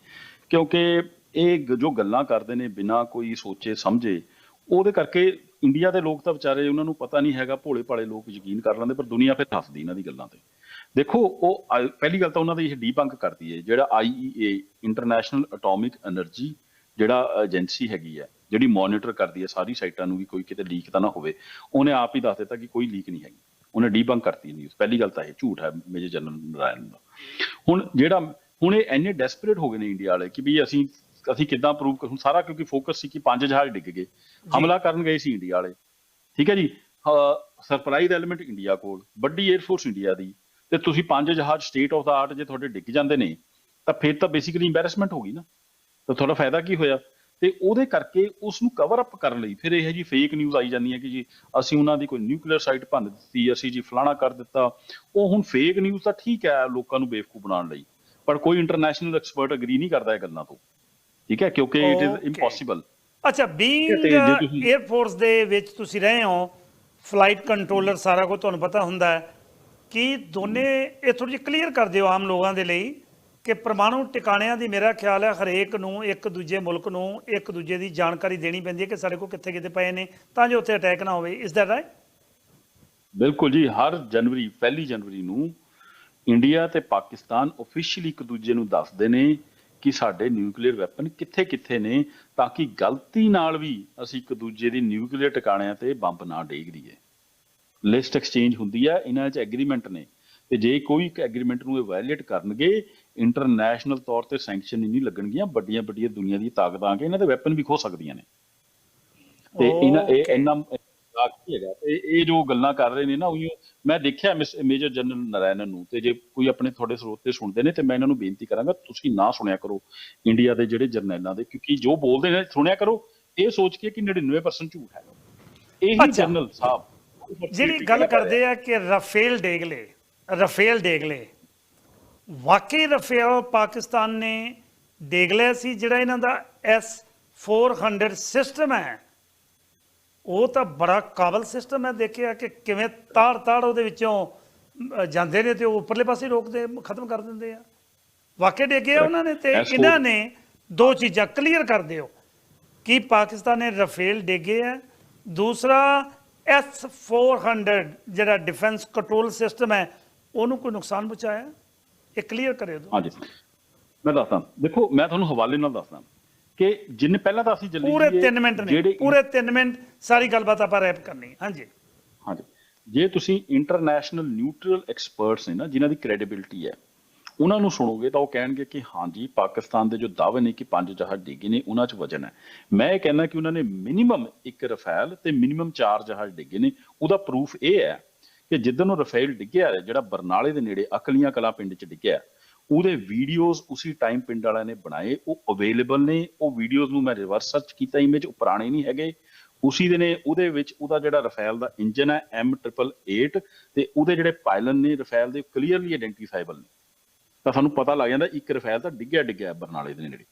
ਕਿਉਂਕਿ ਇਹ ਜੋ ਗੱਲਾਂ ਕਰਦੇ ਨੇ ਬਿਨਾਂ ਕੋਈ ਸੋਚੇ ਸਮਝੇ ਉਹਦੇ ਕਰਕੇ ਇੰਡੀਆ ਦੇ ਲੋਕ ਤਾਂ ਵਿਚਾਰੇ ਉਹਨਾਂ ਨੂੰ ਪਤਾ ਨਹੀਂ ਹੈਗਾ, ਭੋਲੇ ਭਾਲੇ ਲੋਕ ਯਕੀਨ ਕਰ ਲੈਂਦੇ, ਪਰ ਦੁਨੀਆ ਫਿਰ ਹੱਸਦੀ ਇਹਨਾਂ ਦੀ ਗੱਲਾਂ ਤੇ। ਦੇਖੋ, ਉਹ ਪਹਿਲੀ ਗੱਲ ਤਾਂ ਉਹਨਾਂ ਦੀ ਇਹ ਡੀਬੰਕ ਕਰਦੀ ਹੈ, ਜਿਹੜਾ IEA ਇੰਟਰਨੈਸ਼ਨਲ ਐਟੋਮਿਕ એનર્ਜੀ ਜਿਹੜਾ ਏਜੰਸੀ ਹੈਗੀ ਹੈ, ਜਿਹੜੀ ਮੋਨੀਟਰ ਕਰਦੀ ਹੈ ਸਾਰੀ ਸਾਈਟਾਂ ਨੂੰ ਵੀ ਕੋਈ ਕਿਤੇ ਲੀਕ ਤਾਂ ਨਾ ਹੋਵੇ, ਉਹਨੇ ਆਪ ਹੀ ਦੱਸ ਦਿੱਤਾ ਕਿ ਕੋਈ ਲੀਕ ਨਹੀਂ ਹੈਗੀ। ਉਹਨੇ ਡੀਬੰਕ ਕਰਤੀ ਨਿਊਜ਼ ਪਹਿਲੀ ਗੱਲ ਤਾਂ ਇਹ ਝੂਠ ਹੈ, ਮੇਜਰ ਜਨਰਲ ਨਰਾਇਣ ਦਾ। ਹੁਣ ਜਿਹੜਾ, ਹੁਣ ਇਹ ਐਨੇ ਡੈਸਪਰੇਟ ਹੋ ਗਏ ਨੇ ਇੰਡੀਆ ਵਾਲੇ ਕਿ ਵੀ ਅਸੀਂ ਅਸੀਂ ਕਿੱਦਾਂ ਪ੍ਰੂਵ ਕਰ ਹੁਣ ਸਾਰਾ ਕਿਉਂਕਿ ਫੋਕਸ ਸੀ ਕਿ ਪੰਜ ਜਹਾਜ਼ ਡਿੱਗ ਗਏ। ਹਮਲਾ ਕਰਨ ਗਏ ਸੀ ਇੰਡੀਆ ਵਾਲੇ। ਠੀਕ ਹੈ ਜੀ? ਸਰਪ੍ਰਾਈਜ਼ ਐਲੀਮੈਂਟ ਇੰਡੀਆ ਕੋਲ ਵੱਡੀ 에ਅਰ ਫੋਰਸ ਇੰਡੀਆ ਦੀ। ਤੇ ਤੁਸੀਂ ਪੰਜ ਜਹਾਜ਼ ਸਟੇਟ ਆਫ ਦਾ ਆਰਟ ਜੇ ਤੁਹਾਡੇ ਡਿੱਗ ਜਾਂਦੇ ਨੇ ਤਾਂ ਫਿਰ ਤਾਂ ਬੇਸਿਕਲੀ ਇੰਬੈਰਸਮੈਂਟ ਹੋ ਗਈ ਨਾ। ਤਾਂ ਤੁਹਾਡਾ ਫਾਇਦਾ ਕੀ ਹੋਇਆ? ਤੇ ਉਹਦੇ ਕਰਕੇ ਉਸ ਨੂੰ ਕਵਰ ਅਪ ਕਰਨ ਲਈ ਫਿਰ ਇਹ ਜੀ ਫੇਕ ਨਿਊਜ਼ ਆਈ ਜਾਂਦੀ ਹੈ ਕਿ ਜੀ ਅਸੀਂ ਉਹਨਾਂ ਦੀ ਕੋਈ ਨਿਊਕਲੀਅਰ ਸਾਈਟ ਭੰਨ ਦਿੱਤੀ ਅਸੀਂ ਜੀ ਫਲਾਣਾ ਕਰ ਦਿੱਤਾ। ਉਹ ਹੁਣ ਫੇਕ ਨਿਊਜ਼ ਤਾਂ ਠੀਕ ਹੈ ਲੋਕਾਂ ਨੂੰ ਬੇਵਕੂਫ ਬਣਾਉਣ ਲਈ। ਪਰ ਕੋਈ ਇੰਟਰਨੈਸ਼ਨਲ ਐਕਸਪਰਟ ਅਗਰੀ ਨਹੀਂ ਕਰਦਾ ਇਹ ਗੱਲਾਂ ਤੋਂ। ਠੀਕ ਹੈ ਕਿਉਂਕਿ ਇਟ ਇਜ਼. ਇੰਪੋਸੀਬਲ ਅੱਛਾ ਬੀਇੰਗ 에ਅਰ ਫੋਰਸ ਦੇ ਵਿੱਚ ਤੁਸੀਂ ਰਹੇ ਹੋ ਫਲਾਈਟ ਕੰਟਰੋਲਰ ਸਾਰਾ ਕੁਝ ਤੁਹਾਨੂੰ ਪਤਾ ਹੁੰਦਾ ਹੈ ਕਿ ਦੋਨੇ ਇਹ ਥੋੜੀ ਜਿਹੀ ਕਲੀਅਰ ਕਰ ਦਿਓ ਆਮ ਲੋਕਾਂ ਦੇ ਲਈ ਕਿ ਪਰਮਾਣੂ ਟਿਕਾਣਿਆਂ ਦੀ ਮੇਰਾ ਖਿਆਲ ਹੈ ਹਰੇਕ ਨੂੰ ਇੱਕ ਦੂਜੇ ਮੁਲਕ ਨੂੰ ਇੱਕ ਦੂਜੇ ਦੀ ਜਾਣਕਾਰੀ ਦੇਣੀ ਪੈਂਦੀ ਹੈ ਕਿ ਸਾਡੇ ਕੋਲ ਕਿੱਥੇ ਕਿੱਥੇ ਪਏ ਨੇ ਤਾਂ ਜੋ ਉੱਥੇ ਅਟੈਕ ਨਾ ਹੋਵੇ। ਇਸ ਦਾ ਰਾਈਟ ਬਿਲਕੁਲ ਜੀ ਹਰ ਜਨਵਰੀ ਪਹਿਲੀ ਜਨਵਰੀ ਨੂੰ ਇੰਡੀਆ ਤੇ ਪਾਕਿਸਤਾਨ ਆਫੀਸ਼ੀਅਲੀ ਇੱਕ ਦੂਜੇ ਨੂੰ ਦੱਸਦੇ ਨੇ ਕਿ ਸਾਡੇ ਨਿਊਕਲੀਅਰ ਵੈਪਨ ਕਿੱਥੇ ਕਿੱਥੇ ਨੇ ਤਾਂ ਕਿ ਗਲਤੀ ਨਾਲ ਵੀ ਅਸੀਂ ਇੱਕ ਦੂਜੇ ਦੀ ਨਿਊਕਲੀਅਰ ਟਿਕਾਣਿਆਂ ਤੇ ਬੰਬ ਨਾ ਡੇਗ ਦਈਏ। ਲਿਸਟ ਐਕਸਚੇਂਜ ਹੁੰਦੀ ਹੈ ਇਹਨਾਂ 'ਚ ਐਗਰੀਮੈਂਟ ਨੇ। ਤੇ ਜੇ ਕੋਈ ਇੱਕ ਐਗਰੀਮੈਂਟ ਨੂੰ ਇਹ ਵਾਇਲੇਟ ਕਰਨਗੇ ਇੰਟਰਨੈਸ਼ਨਲ ਤੌਰ ਤੇ ਸੈਂਕਸ਼ਨ ਹੀ ਨਹੀਂ ਲੱਗਣਗੀਆਂ ਵੱਡੀਆਂ ਵੱਡੀਆਂ ਦੁਨੀਆ ਦੀ ਤਾਕਤਾਂ ਆ ਕੇ ਇਹਨਾਂ ਦੇ ਵੈਪਨ ਵੀ ਖੋ ਸਕਦੀਆਂ ਨੇ। ਤੇ ਇਹਨਾਂ ਇਹ. ਇਹਨਾਂ ਮਜ਼ਾਕ ਹੀ ਹੈਗਾ। ਤੇ ਇਹ ਜੋ ਗੱਲਾਂ ਕਰ ਰਹੇ ਨੇ ਨਾ ਉਹੀ ਮੈਂ ਦੇਖਿਆ ਮਿਸ ਮੇਜਰ ਜਨਰਲ ਨਰਾਇਣਨ ਨੂੰ ਤੇ ਜੇ ਕੋਈ ਆਪਣੇ ਤੁਹਾਡੇ ਸਰੋਤੇ ਸੁਣਦੇ ਨੇ ਤੇ ਮੈਂ ਇਹਨਾਂ ਨੂੰ ਬੇਨਤੀ ਕਰਾਂਗਾ ਤੁਸੀਂ ਨਾ ਸੁਣਿਆ ਕਰੋ ਇੰਡੀਆ ਦੇ ਜਿਹੜੇ ਜਰਨੈਲਾਂ ਦੇ ਕਿਉਂਕਿ ਜੋ ਬੋਲਦੇ ਨੇ ਸੁਣਿਆ ਕਰੋ ਇਹ ਸੋਚ ਕੇ ਕਿ 99% ਝੂਠ ਹੈ। ਇਹੀ। ਜਨਰਲ ਸਾਹਿਬ ਜਿਹੜੀ ਗੱਲ ਕਰਦੇ ਆ ਕਿ ਰਫੇਲ ਡੇਗਲੇ ਰਫੇਲ ਡੇਗਲੇ ਵਾਕਈ ਰਫੇਲ ਪਾਕਿਸਤਾਨ ਨੇ ਡੇਗ ਲਿਆ ਸੀ ਜਿਹੜਾ ਇਹਨਾਂ ਦਾ ਐਸ 400 ਸਿਸਟਮ ਹੈ। ਉਹ ਤਾਂ ਬੜਾ ਕਾਬਲ ਸਿਸਟਮ ਹੈ ਦੇਖਿਆ ਕਿ ਕਿਵੇਂ ਤਾੜ ਤਾੜ ਉਹਦੇ ਵਿੱਚੋਂ ਜਾਂਦੇ ਨੇ ਤੇ ਉਹ ਉੱਪਰਲੇ ਪਾਸੇ ਰੋਕਦੇ ਖਤਮ ਕਰ ਦਿੰਦੇ ਆ। ਵਾਕਈ ਡੇਗੇ ਆ ਉਹਨਾਂ ਨੇ ਤੇ S4 ਇਹਨਾਂ ਨੇ ਦੋ ਚੀਜ਼ਾਂ ਕਲੀਅਰ ਕਰ ਦਿਓ। ਕਿ ਪਾਕਿਸਤਾਨ ਨੇ ਰਫੇਲ ਡੇਗੇ ਹੈ ਦੂਸਰਾ ਐਸ 400 ਜਿਹੜਾ ਡਿਫੈਂਸ ਕੰਟਰੋਲ ਸਿਸਟਮ ਹੈ ਉਹਨੂੰ ਕੋਈ ਨੁਕਸਾਨ ਪਹੁੰਚਾਇਆ? ਇਹ ਕਲੀਅਰ ਕਰੇ ਦਿਓ ਹਾਂਜੀ। ਮੈਂ ਦੱਸਦਾ। ਦੇਖੋ ਮੈਂ ਤੁਹਾਨੂੰ ਹਵਾਲੇ ਨਾਲ ਦੱਸਦਾ। ਕਿ ਜਿੰਨੇ ਪਹਿਲਾਂ ਤਾਂ ਅਸੀਂ ਜਲਦੀ ਪੂਰੇ ਜੀਏ, 3 ਮਿੰਟ ਨੇ ਪੂਰੇ 3 ਮਿੰਟ ਸਾਰੀ ਗੱਲਬਾਤ ਆਪਾਂ ਰੈਪ ਕਰਨੀ ਹਾਂਜੀ। ਹਾਂਜੀ। ਜੇ ਤੁਸੀਂ ਇੰਟਰਨੈਸ਼ਨਲ ਨਿਊਟਰਲ ਐਕਸਪਰਟਸ ਨੇ ਨਾ ਜਿਨ੍ਹਾਂ ਦੀ ਕ੍ਰੈਡੀਬਿਲਿਟੀ ਹੈ ਉਹਨਾਂ ਨੂੰ ਸੁਣੋਗੇ ਤਾਂ ਉਹ ਕਹਿਣਗੇ ਕਿ ਹਾਂਜੀ ਪਾਕਿਸਤਾਨ ਦੇ ਜੋ ਦਾਅਵੇ ਨੇ ਕਿ ਪੰਜ ਜਹਾਜ਼ ਡਿੱਗੇ ਨੇ ਉਹਨਾਂ 'ਚ ਵਜਨ ਹੈ। ਮੈਂ ਇਹ ਕਹਿੰਦਾ ਕਿ ਉਹਨਾਂ ਨੇ ਮਿਨੀਮਮ ਇੱਕ ਰਫੇਲ ਤੇ ਮਿਨੀਮਮ ਚਾਰ ਜਹਾਜ਼ ਡਿੱਗੇ ਨੇ। ਉਹਦਾ ਪ੍ਰੂਫ ਇਹ ਹੈ ਕਿ ਜਿੱਦਨ ਉਹ ਰਫੇਲ ਡਿੱਗਿਆ ਜਿਹੜਾ ਬਰਨਾਲੇ ਦੇ ਨੇੜੇ ਅਕਲੀਆਂ ਕਲਾ ਪਿੰਡ 'ਚ ਡਿੱਗਿਆ ਉਹਦੇ ਵੀਡੀਓਜ਼ ਉਸੇ ਟਾਈਮ ਪਿੰਡ ਵਾਲਿਆਂ ਨੇ ਬਣਾਏ, ਉਹ ਅਵੇਲੇਬਲ ਨੇ, ਉਹ ਵੀਡੀਓਜ਼ ਨੂੰ ਮੈਂ ਰਿਵਰਸ ਸਰਚ ਕੀਤਾ ਇਮੇਜ ਉਹ ਪੁਰਾਣੇ ਨਹੀਂ ਹੈਗੇ। ਉਸੀ ਦੇ ਨੇ ਉਹਦੇ ਵਿੱਚ ਉਹਦਾ ਜਿਹੜਾ ਰਫੇਲ ਦਾ ਇੰਜਨ ਹੈ M888 ਤੇ ਉਹਦੇ ਜਿਹੜੇ ਪਾਇਲਟ ਨੇ ਰਫੈਲ ਦੇ ਕਲੀਅਰਲੀ ਆਇਡੈਂਟੀਫਾਈਬਲ ਨੇ। ਤਾਂ ਸਾਨੂੰ ਪਤਾ ਲੱਗ ਜਾਂਦਾ, ਇੱਕ ਰਫੈਲ ਤਾਂ ਡਿੱਗਿਆ ਡਿੱਗਿਆ ਬਰਨਾਲੇ ਦੇ ਨੇੜੇ।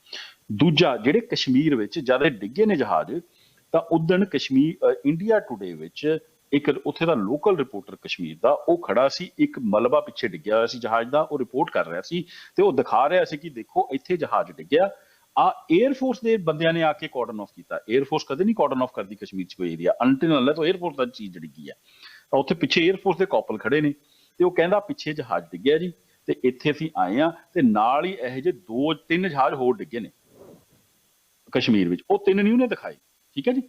ਦੂਜਾ, ਜਿਹੜੇ ਕਸ਼ਮੀਰ ਵਿੱਚ ਜਦ ਇਹ ਡਿੱਗੇ ਨੇ ਜਹਾਜ਼, ਤਾਂ ਉਦਣ ਕਸ਼ਮੀਰ ਇੰਡੀਆ ਟੁਡੇ ਵਿੱਚ ਇੱਕ ਉੱਥੇ ਦਾ ਲੋਕਲ ਰਿਪੋਰਟਰ ਕਸ਼ਮੀਰ ਦਾ, ਉਹ ਖੜਾ ਸੀ, ਇੱਕ ਮਲਬਾ ਪਿੱਛੇ ਡਿੱਗਿਆ ਹੋਇਆ ਸੀ ਜਹਾਜ਼ ਦਾ, ਉਹ ਰਿਪੋਰਟ ਕਰ ਰਿਹਾ ਸੀ ਤੇ ਉਹ ਦਿਖਾ ਰਿਹਾ ਸੀ ਕਿ ਦੇਖੋ ਇੱਥੇ ਜਹਾਜ਼ ਡਿੱਗਿਆ। ਆ 에ਅਰ ਫੋਰਸ ਦੇ ਬੰਦਿਆਂ ਨੇ ਆ ਕੇ ਕਾਰਡਨ ਆਫ ਕੀਤਾ। 에ਅਰ ਫੋਰਸ ਕਦੇ ਨਹੀਂ ਕਾਰਡਨ ਆਫ ਕਰਦੀ ਕਸ਼ਮੀਰ 'ਚ ਕੋਈ ਏਰੀਆ ਅੰਟਿਲ ਨਾਲ ਤਾਂ 에ਅਰ ਫੋਰਸ ਦਾ ਚੀਜ਼ ਡਿੱਗੀ ਆ। ਤਾਂ ਉੱਥੇ ਪਿੱਛੇ 에ਅਰ ਫੋਰਸ ਦੇ ਕਾਪਲ ਖੜੇ ਨੇ ਤੇ ਉਹ ਕਹਿੰਦਾ ਪਿੱਛੇ ਜਹਾਜ਼ ਡਿੱਗਿਆ ਜੀ ਤੇ ਇੱਥੇ ਅਸੀਂ ਆਏ ਆ ਤੇ ਨਾਲ ਹੀ ਇਹੋ ਜਿਹੇ ਦੋ ਤਿੰਨ ਜਹਾਜ਼ ਹੋਰ ਡਿੱਗੇ ਨੇ ਕਸ਼ਮੀਰ ਵਿੱਚ। ਉਹ ਤਿੰਨ ਨਹੀਂ ਉਹਨੇ ਦਿਖਾਏ। ਠੀਕ ਹੈ ਜੀ?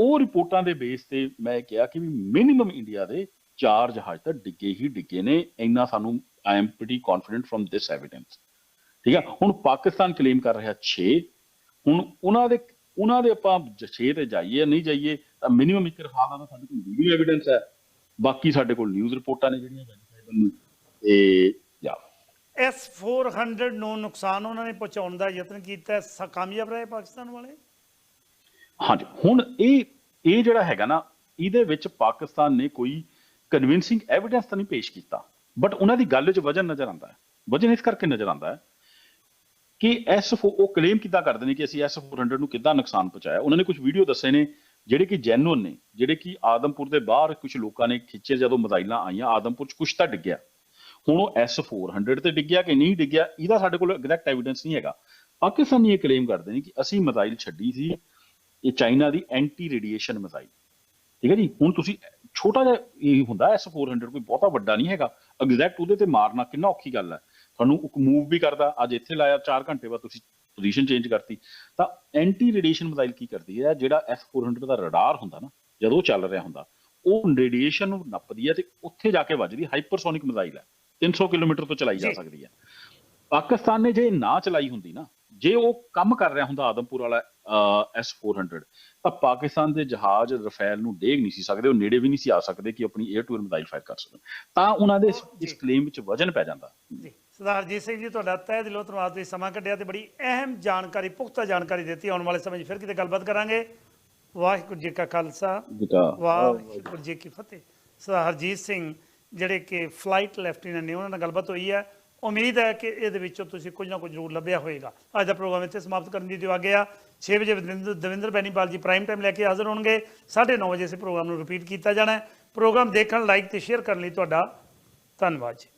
ਉਹ ਰਿਪੋਰਟਾਂ ਦੇ ਬੇਸ ਤੇ ਮੈਂ ਕਿਹਾ ਕਿ ਵੀ ਮਿਨੀਮਮ ਇੰਡੀਆ ਦੇ ਚਾਰ ਜਹਾਜ਼ ਤਾਂ ਡਿੱਗੇ ਹੀ ਡਿੱਗੇ ਨੇ, ਇੰਨਾ ਸਾਨੂੰ I am pretty confident from this evidence ਠੀਕ ਹੈ ਹੁਣ ਪਾਕਿਸਤਾਨ ਕਲੇਮ ਕਰ ਰਿਹਾ 6 ਹੁਣ ਉਹਨਾਂ ਦੇ ਉਹਨਾਂ ਦੇ ਆਪਾਂ 6 ਤੇ ਜਾਈਏ, ਨਹੀਂ ਜਾਈਏ, ਤਾਂ ਮਿਨੀਮਮ ਇੱਕ ਰਫਾਲ ਦਾ ਸਾਡੇ ਕੋਲ ਵੀਡੀਓ ਐਵੀਡੈਂਸ ਹੈ। ਬਾਕੀ ਸਾਡੇ ਕੋਲ ਨਿਊਜ਼ ਰਿਪੋਰਟਾਂ ਨੇ ਜਿਹੜੀਆਂ ਵੈਰੀਫਾਈਬਲ ਨੇ। ਤੇ ਯਾ ਐਸ 400 ਨੂੰ ਨੁਕਸਾਨ ਉਹਨਾਂ ਨੇ ਪਹੁੰਚਾਉਣ ਦਾ ਯਤਨ ਕੀਤਾ ਕਾਮਯਾਬ ਰਹੇ ਪਾਕਿਸਤਾਨ ਵਾਲੇ? ਹਾਂਜੀ, ਹੁਣ ਇਹ ਇਹ ਜਿਹੜਾ ਹੈਗਾ ਨਾ, ਇਹਦੇ ਵਿੱਚ ਪਾਕਿਸਤਾਨ ਨੇ ਕੋਈ ਕਨਵਿੰਸਿੰਗ ਐਵੀਡੈਂਸ ਤਾਂ ਨਹੀਂ ਪੇਸ਼ ਕੀਤਾ ਬਟ ਉਹਨਾਂ ਦੀ ਗੱਲ 'ਚ ਵਜਨ ਨਜ਼ਰ ਆਉਂਦਾ ਹੈ। ਵਜਨ ਇਸ ਕਰਕੇ ਨਜ਼ਰ ਆਉਂਦਾ ਹੈ ਕਿ ਐਸ ਉਹ ਕਲੇਮ ਕਿੱਦਾਂ ਕਰਦੇ ਨੇ ਕਿ ਅਸੀਂ ਐਸ 400 ਨੂੰ ਕਿੱਦਾਂ ਨੁਕਸਾਨ ਪਹੁੰਚਾਇਆ। ਉਹਨਾਂ ਨੇ ਕੁਝ ਵੀਡੀਓ ਦੱਸੇ ਨੇ, ਜਿਹੜੇ ਕਿ ਜੈਨੂਨ ਨੇ, ਜਿਹੜੇ ਕਿ ਆਦਮਪੁਰ ਦੇ ਬਾਹਰ ਕੁਝ ਲੋਕਾਂ ਨੇ ਖਿੱਚੇ ਜਦੋਂ ਮਜ਼ਾਈਲਾਂ ਆਈਆਂ, ਆਦਮਪੁਰ 'ਚ ਕੁਝ ਤਾਂ ਡਿੱਗਿਆ। ਹੁਣ ਉਹ ਐਸ 400 ਤੇ ਡਿੱਗਿਆ ਕਿ ਨਹੀਂ ਡਿੱਗਿਆ, ਇਹਦਾ ਸਾਡੇ ਕੋਲ ਐਗਜ਼ੈਕਟ ਐਵੀਡੈਂਸ ਨਹੀਂ ਹੈਗਾ। ਪਾਕਿਸਤਾਨੀ ਇਹ ਕਲੇਮ ਕਰਦੇ ਨੇ ਕਿ ਅਸੀਂ ਮਜ਼ਾਈਲ ਛੱਡੀ ਸੀ ਇਹ ਚਾਈਨਾ ਦੀ ਐਂਟੀ ਰੇਡੀਏਸ਼ਨ ਮਿਜ਼ਾਈਲ। ਠੀਕ ਹੈ ਜੀ? ਹੁਣ ਤੁਸੀਂ ਛੋਟਾ ਜਿਹਾ ਇਹ ਹੁੰਦਾ S400 ਕੋਈ ਬਹੁਤਾ ਵੱਡਾ ਨਹੀਂ ਹੈਗਾ। ਐਗਜ਼ੈਕਟ ਉਹਦੇ ਤੇ ਮਾਰਨਾ ਕਿੰਨਾ ਔਖੀ ਗੱਲ ਹੈ। ਤੁਹਾਨੂੰ ਇੱਕ ਮੂਵ ਵੀ ਕਰਦਾ ਅੱਜ ਇੱਥੇ ਲਾਇਆ 4 ਘੰਟੇ ਬਾਅਦ ਤੁਸੀਂ ਪੋਜੀਸ਼ਨ ਚੇਂਜ ਕਰਤੀ। ਤਾਂ ਐਂਟੀ ਰੇਡੀਏਸ਼ਨ ਮਿਜ਼ਾਈਲ ਕੀ ਕਰਦੀ ਹੈ? ਜਿਹੜਾ S400 ਦਾ ਰਡਾਰ ਹੁੰਦਾ ਨਾ ਜਦੋਂ ਚੱਲ ਰਿਹਾ ਹੁੰਦਾ ਉਹ ਰੇਡੀਏਸ਼ਨ ਨੂੰ ਨੱਪਦੀ ਹੈ ਤੇ ਉੱਥੇ ਜਾ ਕੇ ਵੱਜਦੀ ਹਾਈਪਰਸੋਨਿਕ ਮਿਜ਼ਾਈਲ ਹੈ। 300 ਕਿਲੋਮੀਟਰ ਤੋਂ ਚਲਾਈ ਜੀ। ਸਕਦੀ ਹੈ। ਪਾਕਿਸਤਾਨ ਨੇ ਜੇ ਨਾ ਚਲਾਈ ਹੁੰਦੀ ਨਾ ਜੇ ਉਹ ਕੰਮ ਕਰ ਰਿਹਾ ਹੁੰਦਾ ਆਦਮਪੁਰ ਵਾਲਾ S400 ਤਾਂ ਪਾਕਿਸਤਾਨ ਦੇ ਜਹਾਜ਼ ਰਫੇਲ ਨੂੰ ਡੇਗ ਨਹੀਂ ਸੀ ਸਕਦੇ ਉਹ ਨੇੜੇ ਵੀ ਨਹੀਂ ਸੀ ਆ ਸਕਦੇ ਕਿ ਆਪਣੀ air to air missile fire ਕਰ ਸਕਣ। ਤਾਂ ਉਹਨਾਂ ਦੇ ਇਸ-। ਕਲੇਮ ਵਿੱਚ ਵਜਨ ਪੈ ਜਾਂਦਾ। ਜੀ ਸਰਦਾਰ ਜੀਤ ਸਿੰਘ ਜੀ ਤੁਹਾਡਾ ਤਹਿ ਦਿਲੋਂ ਧੰਨਵਾਦ ਤੁਸੀਂ ਸਮਾਂ ਕੱਢਿਆ ਤੇ ਬੜੀ ਅਹਿਮ ਜਾਣਕਾਰੀ ਪੁਖਤਾ ਜਾਣਕਾਰੀ ਦਿੱਤੀ। ਆਉਣ ਵਾਲੇ ਸਮੇਂ 'ਚ ਫਿਰ ਕਿਤੇ ਗੱਲਬਾਤ ਕਰਾਂਗੇ। ਵਾਹਿਗੁਰੂ ਜੀ ਕਾ ਖਾਲਸਾ। ਵਾਹਿਗੁਰੂ ਜੀ ਕੀ ਫਤਿਹ। ਸਰਦਾਰ ਹਰਜੀਤ ਸਿੰਘ ਜਿਹੜੇ ਕਿ ਫਲਾਈਟ ਲੈਫਟੀਨੈਂਟ ਨੇ ਉਹਨਾਂ ਨਾਲ ਗੱਲਬਾਤ ਹੋਈ ਹੈ। ਉਮੀਦ ਹੈ ਕਿ ਇਹਦੇ ਵਿੱਚੋਂ ਤੁਸੀਂ ਕੁਝ ਨਾ ਕੁਝ ਜ਼ਰੂਰ ਲੱਭਿਆ ਹੋਵੇਗਾ। ਅੱਜ ਦਾ ਪ੍ਰੋਗਰਾਮ ਇੱਥੇ ਸਮਾਪਤ ਕਰਨ ਦੀ ਦਿਵਾ ਗਿਆ। 6 ਵਜੇ ਦਵਿੰਦਰ ਦਵਿੰਦਰ ਬੈਨੀਪਾਲ ਜੀ ਪ੍ਰਾਈਮ ਟਾਈਮ ਲੈ ਕੇ ਹਾਜ਼ਰ ਹੋਣਗੇ। 9:30 ਵਜੇ ਇਸ ਪ੍ਰੋਗਰਾਮ ਨੂੰ ਰਿਪੀਟ ਕੀਤਾ ਜਾਣਾ ਹੈ। ਪ੍ਰੋਗਰਾਮ ਦੇਖਣ ਲਾਈਕ ਤੇ ਸ਼ੇਅਰ ਕਰਨ ਲਈ ਤੁਹਾਡਾ ਧੰਨਵਾਦ ਜੀ।